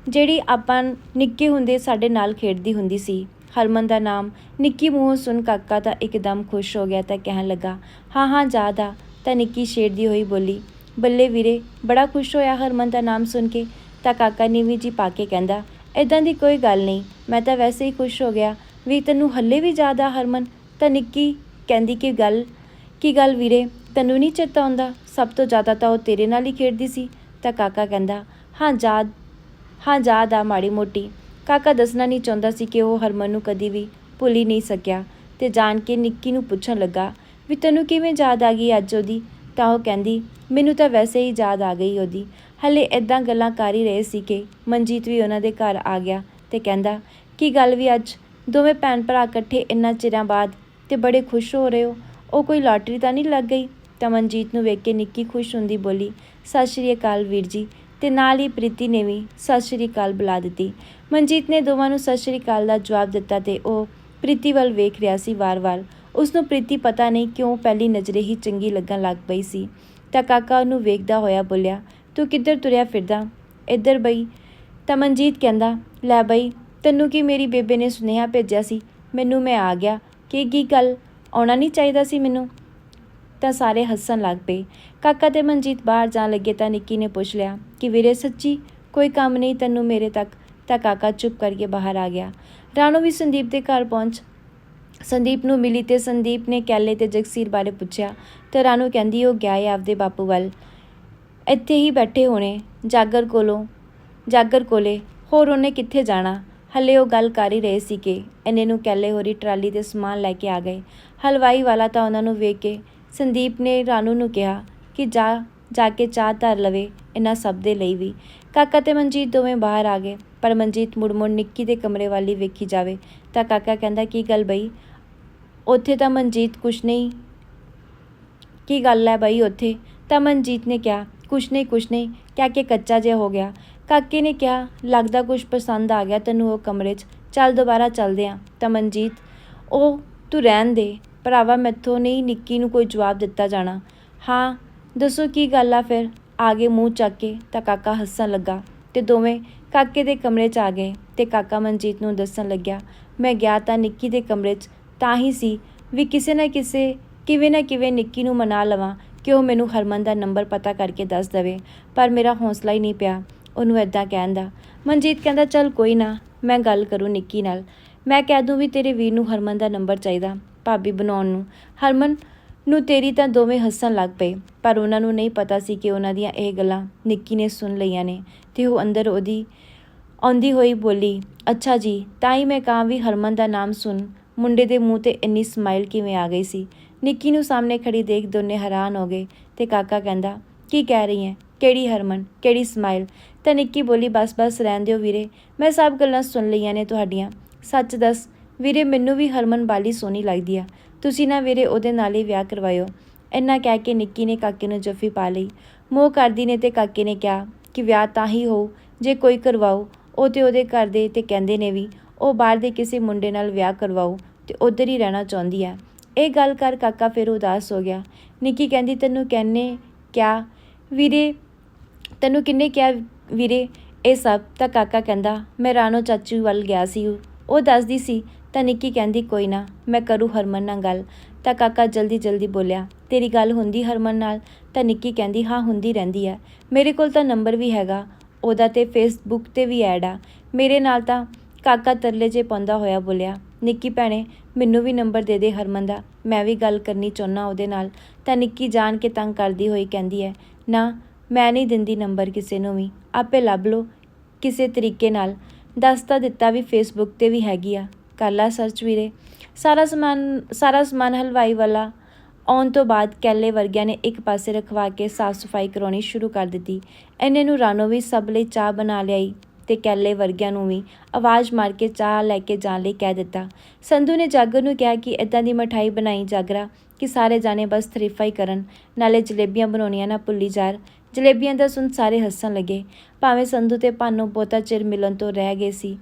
[SPEAKER 1] ਜਿਹੜੀ ਆਪਾਂ ਨਿੱਕੇ ਹੁੰਦੇ ਸਾਡੇ ਨਾਲ ਖੇਡਦੀ ਹੁੰਦੀ ਸੀ। ਹਰਮਨ ਦਾ ਨਾਮ ਨਿੱਕੀ ਮੂੰਹੋਂ ਸੁਣ ਕਾਕਾ ਤਾਂ ਇੱਕਦਮ ਖੁਸ਼ ਹੋ ਗਿਆ ਤਾਂ ਕਹਿਣ ਲੱਗਾ, ਹਾਂ ਹਾਂ, ਯਾਦ ਆ ਤਾਂ ਨਿੱਕੀ ਛੇੜਦੀ ਹੋਈ ਬੋਲੀ, ਬੱਲੇ ਵੀਰੇ, ਬੜਾ ਖੁਸ਼ ਹੋਇਆ ਹਰਮਨ ਦਾ ਨਾਮ ਸੁਣ ਕੇ, ਤਾਂ ਕਾਕਾ ਨੀਵੀਂ ਜੀ ਪਾ ਕੇ ਕਹਿੰਦਾ ਇਦਾਂ ਦੀ ਕੋਈ ਗੱਲ ਨਹੀਂ, ਮੈਂ ਤਾਂ ਵੈਸੇ ਹੀ ਖੁਸ਼ ਹੋ ਗਿਆ, ਵੀ ਤੈਨੂੰ ਹੱਲੇ ਵੀ ਯਾਦ ਆ ਹਰਮਨ? ਤਾਂ ਨਿੱਕੀ ਕਹਿੰਦੀ, ਕਿ ਗੱਲ, ਕੀ ਗੱਲ ਵੀਰੇ, ਤੈਨੂੰ ਨਹੀਂ ਚੇਤਾ ਆਉਂਦਾ? ਸਭ ਤੋਂ ਜ਼ਿਆਦਾ ਤਾਂ ਉਹ ਤੇਰੇ ਨਾਲ ਹੀ ਖੇਡਦੀ ਸੀ। ਤਾਂ ਕਾਕਾ ਕਹਿੰਦਾ, ਹਾਂ, ਯਾਦ ਹਾਂ, ਯਾਦ ਆ ਮਾੜੀ ਮੋਟੀ। ਕਾਕਾ ਦੱਸਣਾ ਨਹੀਂ ਚਾਹੁੰਦਾ ਸੀ ਕਿ ਉਹ ਹਰਮਨ ਨੂੰ ਕਦੀ ਵੀ ਭੁੱਲ ਹੀ ਨਹੀਂ ਸਕਿਆ, ਤੇ ਜਾਣ ਕੇ ਨਿੱਕੀ ਨੂੰ ਪੁੱਛਣ ਲੱਗਾ ਵੀ ਤੈਨੂੰ ਕਿਵੇਂ ਯਾਦ ਆ ਗਈ ਅੱਜ ਉਹਦੀ? ਤਾਂ ਉਹ ਕਹਿੰਦੀ, ਮੈਨੂੰ ਤਾਂ ਵੈਸੇ ਹੀ ਯਾਦ ਆ ਗਈ ਉਹਦੀ। ਹਲੇ ਇਦਾਂ ਗੱਲਾਂ ਕਰ ਹੀ ਰਹੇ ਸੀ ਕਿ ਮਨਜੀਤ ਵੀ ਉਹਨਾਂ ਦੇ ਘਰ ਆ ਗਿਆ ਤੇ ਕਹਿੰਦਾ, ਕੀ ਗੱਲ ਵੀ ਅੱਜ? ਦੋਵੇਂ ਭੈਣ ਭਰਾ ਇਕੱਠੇ ਇੰਨਾ ਚਿਰਾਂ ਬਾਅਦ ਤੇ ਬੜੇ ਖੁਸ਼ ਹੋ ਰਹੇ ਹੋ? ਉਹ ਕੋਈ ਲਾਟਰੀ ਤਾਂ ਨਹੀਂ ਲੱਗ ਗਈ? ਤਾਂ ਮਨਜੀਤ ਨੂੰ ਵੇਖ ਕੇ ਨਿੱਕੀ ਖੁਸ਼ ਹੁੰਦੀ ਬੋਲੀ, ਸਤਿ ਸ਼੍ਰੀ ਅਕਾਲ ਵੀਰ ਜੀ। ਤੇ ਨਾਲ ਹੀ ਪ੍ਰੀਤੀ ਨੇ ਵੀ ਸਤਿ ਸ਼੍ਰੀ ਅਕਾਲ ਬੁਲਾ ਦਿੱਤੀ। ਮਨਜੀਤ ਨੇ ਦੋਵਾਂ ਨੂੰ ਸਤਿ ਸ਼੍ਰੀ ਅਕਾਲ ਦਾ ਜਵਾਬ ਦਿੱਤਾ ਤੇ ਉਹ ਪ੍ਰੀਤੀ ਵੱਲ ਵੇਖ ਰਿਹਾ ਸੀ ਵਾਰ-ਵਾਰ। ਉਸ ਨੂੰ ਪ੍ਰੀਤੀ ਪਤਾ ਨਹੀਂ ਕਿਉਂ ਪਹਿਲੀ ਨਜ਼ਰੇ ਹੀ ਚੰਗੀ ਲੱਗਣ ਲੱਗ ਪਈ ਸੀ। ਤਾਂ ਕਾਕਾ ਉਹਨੂੰ ਵੇਖਦਾ ਹੋਇਆ ਬੋਲਿਆ, ਤੂੰ ਕਿੱਧਰ ਤੁਰਿਆ ਫਿਰਦਾ? ਇੱਧਰ ਬਈ। ਤਾਂ ਮਨਜੀਤ ਕਹਿੰਦਾ, ਲੈ ਬਈ, ਤੈਨੂੰ ਕੀ ਮੇਰੀ ਬੇਬੇ ਨੇ ਸੁਨੇਹਾ ਭੇਜਿਆ ਸੀ? ਮੈਨੂੰ ਮੈਂ ਆ ਗਿਆ। ਕਿ, ਕੀ ਗੱਲ? ਆਉਣਾ ਨਹੀਂ ਚਾਹੀਦਾ ਸੀ ਮੈਨੂੰ? ਤਾਂ ਸਾਰੇ ਹੱਸਣ ਲੱਗ ਪਏ। ਕਾਕਾ ਤੇ ਮਨਜੀਤ ਬਾਹਰ ਜਾਣ ਲੱਗੇ ਤਾਂ ਨਿੱਕੀ ਨੇ ਪੁੱਛ ਲਿਆ, ਕਿ ਵੀਰੇ ਸੱਚੀ? ਕੋਈ ਕੰਮ ਨਹੀਂ ਤੈਨੂੰ ਮੇਰੇ ਤੱਕ? ਤਾਂ ਕਾਕਾ ਚੁੱਪ ਕਰਕੇ ਬਾਹਰ ਆ ਗਿਆ। ਰਾਣੋ ਵੀ ਸੰਦੀਪ ਦੇ ਘਰ ਪਹੁੰਚ। ਸੰਦੀਪ ਨੂੰ ਮਿਲੀ ਤੇ ਸੰਦੀਪ ਨੇ ਕੈਲੇ ਤੇ ਜਗਸੀਰ ਬਾਰੇ ਪੁੱਛਿਆ, ਤੇ ਰਾਣੋ ਕਹਿੰਦੀ, ਉਹ ਗਿਆ ਹੈ ਆਪਦੇ ਬਾਪੂ ਵੱਲ। ਇੱਥੇ ਹੀ ਬੈਠੇ ਹੋਣੇ, ਜਾਗਰ ਕੋਲੋਂ, ਜਾਗਰ ਕੋਲੇ। ਹੋਰ ਉਹਨੇ ਕਿੱਥੇ ਜਾਣਾ? ਹੱਲੇ ਉਹ ਗੱਲ ਕਰ ਹੀ ਰਹੇ ਸੀ ਕਿ ਇਹਨੇ ਨੂੰ ਕੈਲੇ ਹੋਰੀ ਟਰਾਲੀ ਤੇ ਸਮਾਨ ਲੈ ਕੇ ਆ ਗਏ। ਹਲਵਾਈ ਵਾਲਾ ਤਾਂ ਉਹਨਾਂ ਨੂੰ ਵੇਖ ਕੇ ਸੰਦੀਪ ਨੇ ਰਾਣੂ ਨੂੰ ਕਿਹਾ ਕਿ ਜਾ ਜਾ ਕੇ ਚਾਹ ਧਰ ਲਵੇ ਇਹਨਾਂ ਸਭ ਦੇ ਲਈ ਵੀ। ਕਾਕਾ ਤੇ ਮਨਜੀਤ ਦੋਵੇਂ ਬਾਹਰ ਆ ਗਏ, ਪਰ ਮਨਜੀਤ ਮੁੜ ਮੁੜ ਨਿੱਕੀ ਦੇ ਕਮਰੇ ਵੱਲ ਵੇਖੀ ਜਾਵੇ ਤਾਂ ਕਾਕਾ ਕਹਿੰਦਾ, ਕੀ ਗੱਲ ਬਈ? ਉੱਥੇ ਤਾਂ ਮਨਜੀਤ ਕੁਛ ਨਹੀਂ। ਕੀ ਗੱਲ ਹੈ ਬਈ ਉੱਥੇ? ਤਾਂ ਮਨਜੀਤ ਨੇ ਕਿਹਾ, ਕੁਛ ਨਹੀਂ ਕੁਛ ਨਹੀਂ, ਕਹਿ ਕੇ ਕੱਚਾ ਜਿਹਾ ਹੋ ਗਿਆ। ਕਾਕੇ ਨੇ ਕਿਹਾ, ਲੱਗਦਾ ਕੁਛ ਪਸੰਦ ਆ ਗਿਆ ਤੈਨੂੰ ਉਹ ਕਮਰੇ 'ਚ। ਚੱਲ ਦੁਬਾਰਾ ਚੱਲਦੇ ਆਂ। ਤਾਂ ਮਨਜੀਤ, ਉਹ, ਤੂੰ ਰਹਿਣ ਦੇ। ਭਰਾਵਾ, ਮੈਥੋਂ ਨਹੀਂ ਨਿੱਕੀ ਨੂੰ ਕੋਈ ਜਵਾਬ ਦਿੱਤਾ ਜਾਣਾ। ਹਾਂ, ਦੱਸੋ ਕੀ ਗੱਲ ਆ ਫਿਰ? ਆਗੇ ਮੂੰਹ ਚੱਕ ਕੇ ਤਾਂ ਕਾਕਾ ਹੱਸਣ ਲੱਗਾ ਤੇ ਦੋਵੇਂ ਕਾਕੇ ਦੇ ਕਮਰੇ 'ਚ ਆ ਗਏ ਤੇ ਕਾਕਾ ਮਨਜੀਤ ਨੂੰ ਦੱਸਣ ਲੱਗਿਆ, ਮੈਂ ਗਿਆ ਤਾਂ ਨਿੱਕੀ ਦੇ ਕਮਰੇ 'ਚ ਤਾਂ ਹੀ ਸੀ ਵੀ ਕਿਸੇ ਨਾ ਕਿਸੇ, ਕਿਵੇਂ ਨਾ ਕਿਵੇਂ ਨਿੱਕੀ ਨੂੰ ਮਨਾ ਲਵਾਂ ਕਿ ਉਹ ਮੈਨੂੰ ਹਰਮਨ ਦਾ ਨੰਬਰ ਪਤਾ ਕਰਕੇ ਦੱਸ ਦੇਵੇ। ਪਰ ਮੇਰਾ ਹੌਸਲਾ ਹੀ ਨਹੀਂ ਪਿਆ। ਉਹਨੂੰ ਐਦਾਂ ਕਹਿਣ ਦਾ। ਮਨਜੀਤ ਕਹਿੰਦਾ, ਚੱਲ ਕੋਈ ਨਾ, ਮੈਂ ਗੱਲ ਕਰੂੰ ਨਿੱਕੀ ਨਾਲ। ਮੈਂ ਕਹਿ ਦੂੰ ਵੀ ਤੇਰੇ ਵੀਰ ਨੂੰ ਹਰਮਨ ਦਾ ਨੰਬਰ ਚਾਹੀਦਾ ਭਾਬੀ ਬਣਾਉਣ ਨੂੰ। ਹਰਮਨ ਨੂੰ ਤੇਰੀ ਤਾਂ ਦੋਵੇਂ ਹੱਸਣ ਲੱਗ ਪਏ, ਪਰ ਉਹਨਾਂ ਨੂੰ ਨਹੀਂ ਪਤਾ ਸੀ ਕਿ ਉਹਨਾਂ ਦੀਆਂ ਇਹ ਗੱਲਾਂ ਨਿੱਕੀ ਨੇ ਸੁਣ ਲਈਆਂ ਨੇ ਤੇ ਉਹ ਅੰਦਰ ਉਹਦੀ ਆਉਂਦੀ ਹੋਈ ਬੋਲੀ, ਅੱਛਾ ਜੀ, ਤਾਂ ਹੀ ਮੈਂ ਕਹਾਂ ਵੀ ਹਰਮਨ ਦਾ ਨਾਮ ਸੁਣ। ਮੁੰਡੇ ਦੇ ਮੂੰਹ ਤੇ ਇੰਨੀ ਸਮਾਈਲ ਕਿਵੇਂ ਆ ਗਈ ਸੀ? ਨਿੱਕੀ ਨੂੰ ਸਾਹਮਣੇ ਖੜੀ ਦੇਖ ਦੋਨੇ ਹੈਰਾਨ ਹੋ ਗਏ ਤੇ ਕਾਕਾ ਕਹਿੰਦਾ, ਕੀ ਕਹਿ ਰਹੀ ਹੈ? ਕਿਹੜੀ ਹਰਮਨ? ਕਿਹੜੀ ਸਮਾਈਲ ਤਾਂ ਨਿੱਕੀ ਬੋਲੀ, ਬਸ ਬਸ, ਰਹਿਣ ਦਿਓ ਵੀਰੇ। ਮੈਂ ਸਭ ਗੱਲਾਂ ਸੁਣ ਲਈਆਂ ਨੇ ਤੁਹਾਡੀਆਂ। ਸੱਚ ਦੱਸ, ਵੀਰੇ, ਮੈਨੂੰ ਵੀ ਹਰਮਨ ਬਾਲੀ ਸੋਹਣੀ ਲੱਗਦੀ ਆ। ਤੁਸੀਂ ਨਾ ਵੀਰੇ ਉਹਦੇ ਨਾਲ ਹੀ ਵਿਆਹ ਕਰਵਾਇਓ। ਇੰਨਾ ਕਹਿ ਕੇ ਨਿੱਕੀ ਨੇ ਕਾਕੇ ਨੂੰ ਜੱਫੀ ਪਾ ਲਈ। ਮੋਹ ਕਰਦੀ ਨੇ ਤੇ ਕਾਕੇ ਨੇ ਕਿਹਾ ਕਿ ਵਿਆਹ ਤਾਂ ਹੀ ਹੋ ਜੇ ਕੋਈ ਕਰਵਾਓ। ਉਹ ਤੇ ਉਹਦੇ ਘਰ ਦੇ ਤੇ ਕਹਿੰਦੇ ਨੇ ਵੀ ਉਹ ਬਾਹਰ ਦੇ ਕਿਸੇ ਮੁੰਡੇ ਨਾਲ ਵਿਆਹ ਕਰਵਾਓ ਤੇ ਉਧਰ ਹੀ ਰਹਿਣਾ ਚਾਹੁੰਦੀ ਹੈ ਇਹ ਗੱਲ ਕਰ ਕਾਕਾ ਫਿਰ ਉਦਾਸ ਹੋ ਗਿਆ। ਨਿੱਕੀ ਕਹਿੰਦੀ, ਤੈਨੂੰ ਕਹਿੰਨੇ ਕਿਆ ਵੀਰੇ, ਤੈਨੂੰ ਕਿੰਨੇ ਕਿਹਾ ਵੀਰੇ? ਇਹ ਸਭ ਤਾਂ ਕਾਕਾ ਕਹਿੰਦਾ, ਮੈਂ ਰਾਣੋ ਚਾਚੂ ਵੱਲ ਗਿਆ ਸੀ। ਉਹ ਦੱਸਦੀ ਸੀ, ਤਾਂ ਨਿੱਕੀ ਕਹਿੰਦੀ, ਕੋਈ ਨਾ, ਮੈਂ ਕਰੂ ਹਰਮਨ ਨਾਲ ਗੱਲ। ਤਾਂ ਕਾਕਾ ਜਲਦੀ ਜਲਦੀ ਬੋਲਿਆ, ਤੇਰੀ ਗੱਲ ਹੁੰਦੀ ਹਰਮਨ ਨਾਲ? ਤਾਂ ਨਿੱਕੀ ਕਹਿੰਦੀ, ਹਾਂ, ਹੁੰਦੀ ਰਹਿੰਦੀ ਹੈ ਮੇਰੇ ਕੋਲ ਤਾਂ ਨੰਬਰ ਵੀ ਹੈਗਾ, ਉਹਦਾ ਤੇ ਫੇਸਬੁੱਕ ਤੇ ਵੀ ਐਡ ਆ। ਮੇਰੇ ਨਾਲ ਤਾਂ ਕਾਕਾ ਤਰਲੇ ਜੇ ਪਾਉਂਦਾ ਹੋਇਆ ਬੋਲਿਆ, ਨਿੱਕੀ ਭੈਣੇ, ਮੈਨੂੰ ਵੀ ਨੰਬਰ ਦੇ ਦੇ ਹਰਮਨ ਦਾ, ਮੈਂ ਵੀ ਗੱਲ ਕਰਨੀ ਚਾਹੁੰਨਾ ਉਹਦੇ ਨਾਲ। ਤਾਂ ਨਿੱਕੀ ਜਾਣ ਕੇ ਤੰਗ ਕਰਦੀ ਹੋਈ ਕਹਿੰਦੀ ਹੈ, ਨਾ, ਮੈਂ ਨਹੀਂ ਦਿੰਦੀ ਨੰਬਰ ਕਿਸੇ ਨੂੰ ਵੀ, ਆਪੇ ਲੱਭ ਲਓ ਕਿਸੇ ਤਰੀਕੇ ਨਾਲ। ਦੱਸ ਤਾਂ ਦਿੱਤਾ ਵੀ ਫੇਸਬੁੱਕ ਤੇ ਵੀ ਹੈਗੀ ਆ। ਕਰ ਲਾ ਸਰਚ ਵੀਰੇ। ਸਾਰਾ ਸਮਾਨ ਸਾਰਾ ਸਮਾਨ ਹਲਵਾਈ ਵਾਲਾ ਆਉਣ ਤੋਂ ਬਾਅਦ ਕੈਲੇ ਵਰਗਿਆਂ ਨੇ ਇੱਕ ਪਾਸੇ ਰਖਵਾ ਕੇ ਸਾਫ਼ ਸਫ਼ਾਈ ਕਰਾਉਣੀ ਸ਼ੁਰੂ ਕਰ ਦਿੱਤੀ। ਐਨੇ ਨੂੰ ਰਾਣੋ ਵੀ ਸਭ ਲਈ ਚਾਹ ਬਣਾ ਲਿਆਈ। ਤੇ ਕੈਲੇ ਵਰਗਿਆਂ ਨੂੰ ਵੀ ਆਵਾਜ਼ ਮਾਰ ਕੇ ਚਾਹ ਲੈ ਕੇ ਜਾਣ ਲਈ ਕਹਿ ਦਿੱਤਾ। ਸੰਧੂ ਨੇ ਜਾਗਰ ਨੂੰ ਕਿਹਾ ਕਿ ਇਦਾਂ ਦੀ ਮਠਾਈ ਬਣਾਈ ਜਾਗਰਾ ਕਿ ਸਾਰੇ ਜਾਣੇ ਬਸ ਤਰੀਫਾਂ ਹੀ ਕਰਨ, ਨਾਲੇ ਜਲੇਬੀਆਂ ਬਣਾਉਣੀਆਂ ਨਾ ਭੁੱਲੀ ਜਾਰ। ਜਲੇਬੀਆਂ ਦਾ ਸੁਣ ਸਾਰੇ ਹੱਸਣ ਲੱਗੇ। ਭਾਵੇਂ ਸੰਧੂ ਤੇ ਭਾਨੋ ਬਹੁਤਾ ਚਿਰ ਮਿਲਣ ਤੋਂ ਰਹਿ ਗਏ ਸੀ,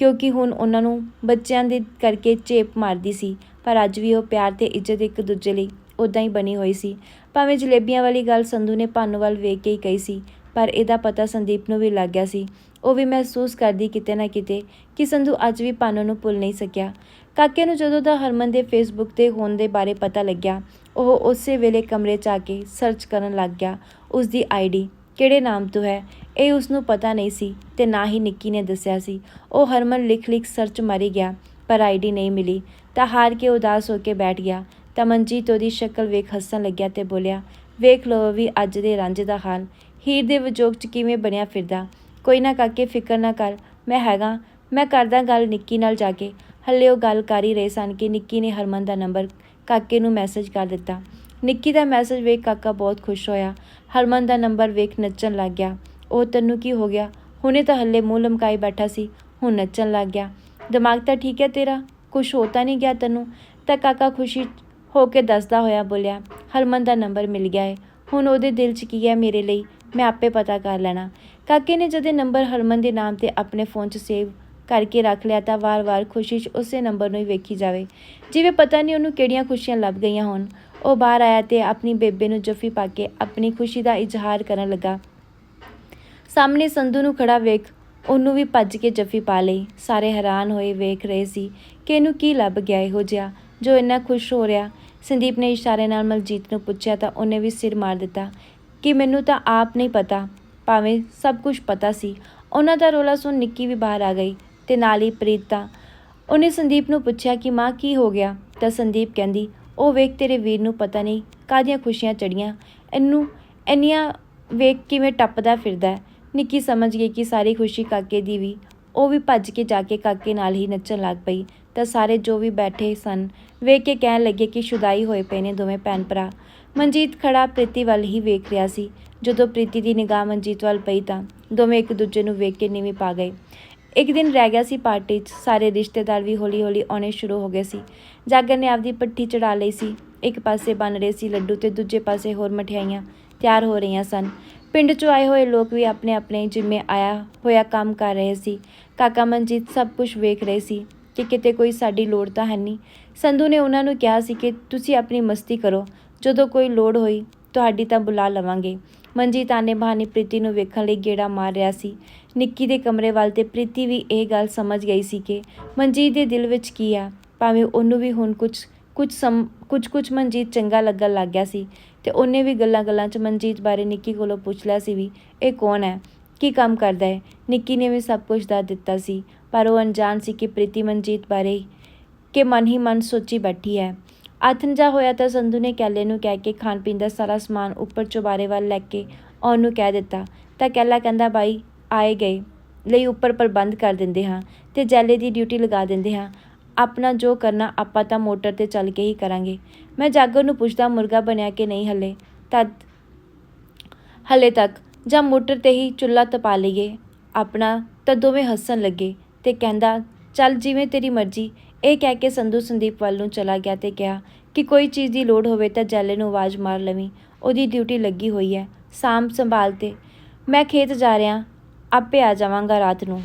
[SPEAKER 1] ਕਿਉਂਕਿ ਹੁਣ ਉਹਨਾਂ ਨੂੰ ਬੱਚਿਆਂ ਦੇ ਕਰਕੇ ਚੇਪ ਮਾਰਦੀ ਸੀ, ਪਰ ਅੱਜ ਵੀ ਉਹ ਪਿਆਰ ਤੇ ਇੱਜ਼ਤ ਇੱਕ ਦੂਜੇ ਲਈ ਉਦਾਂ ਹੀ ਬਣੀ ਹੋਈ ਸੀ। ਭਾਵੇਂ ਜਲੇਬੀਆਂ ਵਾਲੀ ਗੱਲ ਸੰਧੂ ਨੇ ਭਾਨੂ ਵੱਲ ਵੇਖ ਕੇ ਹੀ ਕਹੀ ਸੀ, ਪਰ ਇਹਦਾ ਪਤਾ ਸੰਦੀਪ ਨੂੰ ਵੀ ਲੱਗ ਗਿਆ ਸੀ ਉਹ ਵੀ ਮਹਿਸੂਸ ਕਰਦੀ ਕਿਤੇ ਨਾ ਕਿਤੇ ਕਿ ਸੰਧੂ ਅੱਜ ਵੀ ਭਾਨੋ ਨੂੰ ਭੁੱਲ ਨਹੀਂ ਸਕਿਆ। ਕਾਕੇ ਨੂੰ ਜਦੋਂ ਦਾ ਹਰਮਨ ਦੇ ਫੇਸਬੁੱਕ ਤੇ ਹੋਣ ਦੇ ਬਾਰੇ ਪਤਾ ਲੱਗਿਆ, ਉਹ ਉਸੇ ਵੇਲੇ ਕਮਰੇ 'ਚ ਆ ਕੇ ਸਰਚ ਕਰਨ ਲੱਗ ਗਿਆ ਉਸ ਦੀ ਆਈਡੀ ਕਿਹੜੇ ਨਾਮ ਤੋਂ ਹੈ? ਇਹ ਉਸ ਨੂੰ ਪਤਾ ਨਹੀਂ ਸੀ ਤੇ ਨਾ ਹੀ ਨਿੱਕੀ ਨੇ ਦੱਸਿਆ ਸੀ। ਉਹ ਹਰਮਨ ਲਿਖ ਲਿਖ ਸਰਚ ਮਾਰੀ ਗਿਆ, ਪਰ ਆਈਡੀ ਨਹੀਂ ਮਿਲੀ। ਤਾਂ ਹਾਰ ਕੇ ਉਦਾਸ ਹੋ ਕੇ ਬੈਠ ਗਿਆ। ਤਾਂ ਮਨਜੀਤ ਉਹਦੀ ਸ਼ਕਲ ਵੇਖ ਹੱਸਣ ਲੱਗਿਆ ਤੇ ਬੋਲਿਆ, ਵੇਖ ਲਓ ਵੀ ਅੱਜ ਦੇ ਰਾਂਝੇ ਦਾ ਹਾਲ। ਹੀਰ ਦੇ ਵਿਜੋਗ 'ਚ ਕਿਵੇਂ ਬਣਿਆ ਫਿਰਦਾ? ਕੋਈ ਨਾ ਕਾਕੇ, ਫਿਕਰ ਨਾ ਕਰ। ਮੈਂ ਹੈਗਾ। ਮੈਂ ਕਰਦਾ ਗੱਲ ਨਿੱਕੀ ਨਾਲ ਜਾ ਕੇ। ਹੱਲੇ ਉਹ ਗੱਲ ਕਰ ਹੀ ਰਹੇ ਸਨ ਕਿ ਨਿੱਕੀ ਨੇ ਹਰਮਨ ਦਾ ਨੰਬਰ ਕਾਕੇ ਨੂੰ ਮੈਸੇਜ ਕਰ ਦਿੱਤਾ। ਨਿੱਕੀ ਦਾ ਮੈਸੇਜ ਵੇਖ ਕਾਕਾ ਬਹੁਤ ਖੁਸ਼ ਹੋਇਆ। ਹਰਮਨ ਦਾ ਨੰਬਰ ਵੇਖ ਨੱਚਣ ਲੱਗ ਗਿਆ। ਉਹ, ਤੈਨੂੰ ਕੀ ਹੋ ਗਿਆ? ਹੁਣੇ ਤਾਂ ਹੱਲੇ ਮੂੰਹ ਲਮਕਾਈ ਬੈਠਾ ਸੀ। ਹੁਣ ਨੱਚਣ ਲੱਗ ਗਿਆ। ਦਿਮਾਗ ਤਾਂ ਠੀਕ ਹੈ ਤੇਰਾ? ਕੁਛ ਹੋਤਾ ਨਹੀਂ ਗਿਆ ਤੈਨੂੰ? ਤਾਂ ਕਾਕਾ ਖੁਸ਼ੀ ਹੋ ਕੇ ਦੱਸਦਾ ਹੋਇਆ ਬੋਲਿਆ, ਹਰਮਨ ਦਾ ਨੰਬਰ ਮਿਲ ਗਿਆ ਹੈ ਹੁਣ ਉਹਦੇ ਦਿਲ 'ਚ ਕੀ ਹੈ ਮੇਰੇ ਲਈ? ਮੈਂ ਆਪੇ ਪਤਾ ਕਰ ਲੈਣਾ। ਕਾਕੇ ਨੇ ਜਦੇ ਨੰਬਰ ਹਰਮਨ ਦੇ ਨਾਮ ਤੇ ਆਪਣੇ ਫੋਨ 'ਚ ਸੇਵ ਕਰਕੇ ਰੱਖ ਲਿਆ ਤਾਂ ਵਾਰ-ਵਾਰ ਖੁਸ਼ੀ 'ਚ ਉਸੇ ਨੰਬਰ ਨੂੰ ਹੀ ਵੇਖੀ ਜਾਵੇ। ਜਿਵੇਂ ਪਤਾ ਨਹੀਂ ਉਹਨੂੰ ਕਿਹੜੀਆਂ ਖੁਸ਼ੀਆਂ ਲੱਭ ਗਈਆਂ ਹੋਣ। ਉਹ ਬਾਹਰ ਆਇਆ ਤੇ ਆਪਣੀ ਬੇਬੇ ਨੂੰ ਜੱਫੀ ਪਾ ਕੇ ਆਪਣੀ ਖੁਸ਼ੀ ਦਾ ਇਜ਼ਹਾਰ ਕਰਨ ਲੱਗਾ। ਸਾਹਮਣੇ ਸੰਧੂ ਨੂੰ ਖੜਾ ਵੇਖ ਉਹਨੂੰ ਵੀ ਭੱਜ ਕੇ ਜੱਫੀ ਪਾ ਲਈ। ਸਾਰੇ ਹੈਰਾਨ ਹੋਏ ਵੇਖ ਰਹੇ ਸੀ ਕਿ ਇਹਨੂੰ ਕੀ ਲੱਭ ਗਿਆ ਇਹੋ ਜਿਹਾ। ਜੋ ਇੰਨਾ ਖੁਸ਼ ਹੋ ਰਿਹਾ। ਸੰਦੀਪ ਨੇ ਇਸ਼ਾਰੇ ਨਾਲ ਮਲਜੀਤ ਨੂੰ ਪੁੱਛਿਆ ਤਾਂ ਉਹਨੇ ਵੀ ਸਿਰ ਮਾਰ ਦਿੱਤਾ ਕਿ ਮੈਨੂੰ ਤਾਂ ਆਪ ਨਹੀਂ ਪਤਾ। ਭਾਵੇਂ ਸਭ ਕੁਝ ਪਤਾ ਸੀ। ਉਹਨਾਂ ਦਾ ਰੋਲਾ ਸੁਣ ਨਿੱਕੀ ਵੀ ਬਾਹਰ ਆ ਗਈ ਤੇ ਨਾਲ ਹੀ ਪ੍ਰੀਤਾ ਉਹਨੇ ਸੰਦੀਪ ਨੂੰ ਪੁੱਛਿਆ ਕਿ ਮਾਂ ਕੀ ਹੋ ਗਿਆ? ਤਾਂ ਸੰਦੀਪ ਕਹਿੰਦੀ, ਉਹ ਵੇਖ ਤੇਰੇ ਵੀਰ ਨੂੰ ਪਤਾ ਨਹੀਂ ਕਾਹਦੀਆਂ ਖੁਸ਼ੀਆਂ ਚੜੀਆਂ ਇਹਨੂੰ ਇੰਨੀਆਂ ਵੇਖ ਕਿਵੇਂ ਟੱਪਦਾ ਫਿਰਦਾ ਨਿੱਕੀ ਸਮਝ ਗਈ ਕਿ ਸਾਰੀ ਖੁਸ਼ੀ ਕਾਕੇ ਦੀ ਵੀ। ਉਹ ਵੀ ਭੱਜ ਕੇ ਜਾ ਕੇ ਕਾਕੇ ਨਾਲ ਹੀ ਨੱਚਣ ਲੱਗ ਪਈ। ਤਾਂ ਸਾਰੇ ਜੋ ਵੀ ਬੈਠੇ ਸਨ, ਵੇਖ ਕੇ ਕਹਿਣ ਲੱਗੇ ਕਿ ਸ਼ੁਦਾਈ ਹੋਏ ਪਏ ਨੇ ਦੋਵੇਂ ਭੈਣ ਭਰਾ। ਮਨਜੀਤ ਖੜਾ ਪ੍ਰੀਤੀ ਵੱਲ ਹੀ ਵੇਖ ਰਿਹਾ ਸੀ। ਜਦੋਂ ਪ੍ਰੀਤੀ ਦੀ ਨਿਗਾਹ ਮਨਜੀਤ ਵੱਲ ਪਈ ਤਾਂ ਦੋਵੇਂ ਇੱਕ ਦੂਜੇ ਨੂੰ ਵੇਖ ਕੇ ਨੀਵੀਂ ਪਾ ਗਏ। ਇੱਕ ਦਿਨ ਰਹਿ ਗਿਆ ਸੀ ਪਾਰਟੀ 'ਚ, ਸਾਰੇ ਰਿਸ਼ਤੇਦਾਰ ਵੀ ਹੌਲੀ-ਹੌਲੀ ਆਉਣੇ ਸ਼ੁਰੂ ਹੋ ਗਏ ਸੀ। ਜਾਗਰ ਨੇ ਆਪਦੀ ਪੱਟੀ ਚੜਾ ਲਈ ਸੀ। ਇੱਕ ਪਾਸੇ ਬਣ ਰਹੇ ਸੀ ਲੱਡੂ ਤੇ ਦੂਜੇ ਪਾਸੇ ਹੋਰ ਮਠਿਆਈਆਂ ਤਿਆਰ ਹੋ ਰਹੀਆਂ ਸਨ। ਪਿੰਡ 'ਚੋਂ ਆਏ ਹੋਏ ਲੋਕ ਵੀ ਆਪਣੇ ਆਪਣੇ ਜਿੰਮੇ ਆਇਆ ਹੋਇਆ ਕੰਮ ਕਰ ਰਹੇ ਸੀ। ਕਾਕਾ ਮਨਜੀਤ ਸਭ ਕੁਝ ਵੇਖ ਰਹੇ ਸੀ ਕਿ ਕਿਤੇ ਕੋਈ ਸਾਡੀ ਲੋੜ ਤਾਂ ਹੈ ਨਹੀਂ। ਸੰਧੂ ਨੇ ਉਹਨਾਂ ਨੂੰ ਕਿਹਾ ਸੀ ਕਿ ਤੁਸੀਂ ਆਪਣੀ ਮਸਤੀ ਕਰੋ। ਜਦੋਂ ਕੋਈ ਲੋੜ ਹੋਈ, ਤੁਹਾਡੀ ਤਾਂ ਬੁਲਾ ਲਵਾਂਗੇ। ਮਨਜੀਤ ਆਨੇ ਬਹਾਨੇ ਪ੍ਰੀਤੀ ਨੂੰ ਵੇਖਣ ਲਈ ਗੇੜਾ ਮਾਰ ਰਿਹਾ ਸੀ। ਨਿੱਕੀ ਦੇ ਕਮਰੇ ਵੱਲ ਤੇ ਪ੍ਰੀਤੀ ਵੀ ਇਹ ਗੱਲ ਸਮਝ ਗਈ ਸੀ ਕਿ ਮਨਜੀਤ ਦੇ ਦਿਲ ਵਿੱਚ ਕੀ ਆ। ਭਾਵੇਂ ਉਹਨੂੰ ਵੀ ਹੁਣ ਕੁਝ ਕੁਝ ਸਮ ਕੁਝ ਕੁਝ ਮਨਜੀਤ ਚੰਗਾ ਲੱਗਣ ਲੱਗ ਗਿਆ ਸੀ ਤੇ ਉਹਨੇ ਵੀ ਗੱਲਾਂ-ਗੱਲਾਂ 'ਚ ਮਨਜੀਤ ਬਾਰੇ ਨਿੱਕੀ ਕੋਲੋਂ ਪੁੱਛ ਲਿਆ ਸੀ ਵੀ ਇਹ ਕੌਣ ਹੈ? ਕੀ ਕੰਮ ਕਰਦਾ ਹੈ? ਨਿੱਕੀ ਨੇ ਵੀ ਸਭ ਕੁਝ ਦੱਸ ਦਿੱਤਾ ਸੀ, ਪਰ ਉਹ ਅਣਜਾਣ ਸੀ ਕਿ ਪ੍ਰੀਤੀ ਮਨਜੀਤ ਬਾਰੇ ਕਿ ਮਨ ਹੀ ਮਨ ਸੋਚੀ ਬੈਠੀ ਹੈ। ਆਥਨਜਾ ਹੋਇਆ ਤਾਂ ਸੰਧੂ ਨੇ ਕੈਲੇ ਨੂੰ ਕਹਿ ਕੇ ਖਾਣ ਪੀਣ ਦਾ ਸਾਰਾ ਸਮਾਨ ਉੱਪਰ ਚੁਬਾਰੇ ਵੱਲ ਲੈ ਕੇ ਆਉਣ ਨੂੰ ਕਹਿ ਦਿੱਤਾ। ਤਾਂ ਕੈਲਾ ਕਹਿੰਦਾ, ਬਾਈ, ਆਏ ਗਏ। ਲਈ ਉੱਪਰ ਪ੍ਰਬੰਧ ਕਰ ਦਿੰਦੇ ਹਾਂ ਤੇ ਜੈਲੇ ਦੀ ਡਿਊਟੀ ਲਗਾ ਦਿੰਦੇ ਹਾਂ। ਆਪਣਾ ਜੋ ਕਰਨਾ, ਆਪਾਂ ਤਾਂ ਮੋਟਰ ਤੇ ਚੱਲ ਕੇ ਹੀ ਕਰਾਂਗੇ। ਮੈਂ ਜਾਗਰ ਨੂੰ ਪੁੱਛਦਾ, ਮੁਰਗਾ ਬਣਿਆ ਕਿ ਨਹੀਂ ਹੱਲੇ ਤਦ? ਹੱਲੇ ਤੱਕ? ਜਾਂ ਮੋਟਰ ਤੇ ਹੀ ਚੁੱਲ੍ਹਾ ਤਪਾ ਲਈਏ? ਆਪਣਾ ਤਾਂ ਦੋਵੇਂ ਹੱਸਣ ਲੱਗੇ ਤੇ ਕਹਿੰਦਾ, ਚੱਲ, ਜਿਵੇਂ ਤੇਰੀ ਮਰਜ਼ੀ। ਇਹ ਕਹਿ ਕੇ ਸੰਧੂ ਸੰਦੀਪ ਵੱਲ ਨੂੰ ਚਲਾ ਗਿਆ ਤੇ ਕਿਹਾ ਕਿ ਕੋਈ ਚੀਜ਼ ਦੀ ਲੋੜ ਹੋਵੇ ਤਾਂ ਜੈਲੇ ਨੂੰ ਆਵਾਜ਼ ਮਾਰ ਲਵੀਂ। ਉਹਦੀ ਡਿਊਟੀ ਲੱਗੀ ਹੋਈ ਹੈ। ਸਾਂਭ ਸੰਭਾਲ ਤੇ ਮੈਂ ਖੇਤ ਜਾ ਰਿਹਾ। ਆਪੇ ਆ ਜਾਵਾਂਗਾ ਰਾਤ ਨੂੰ।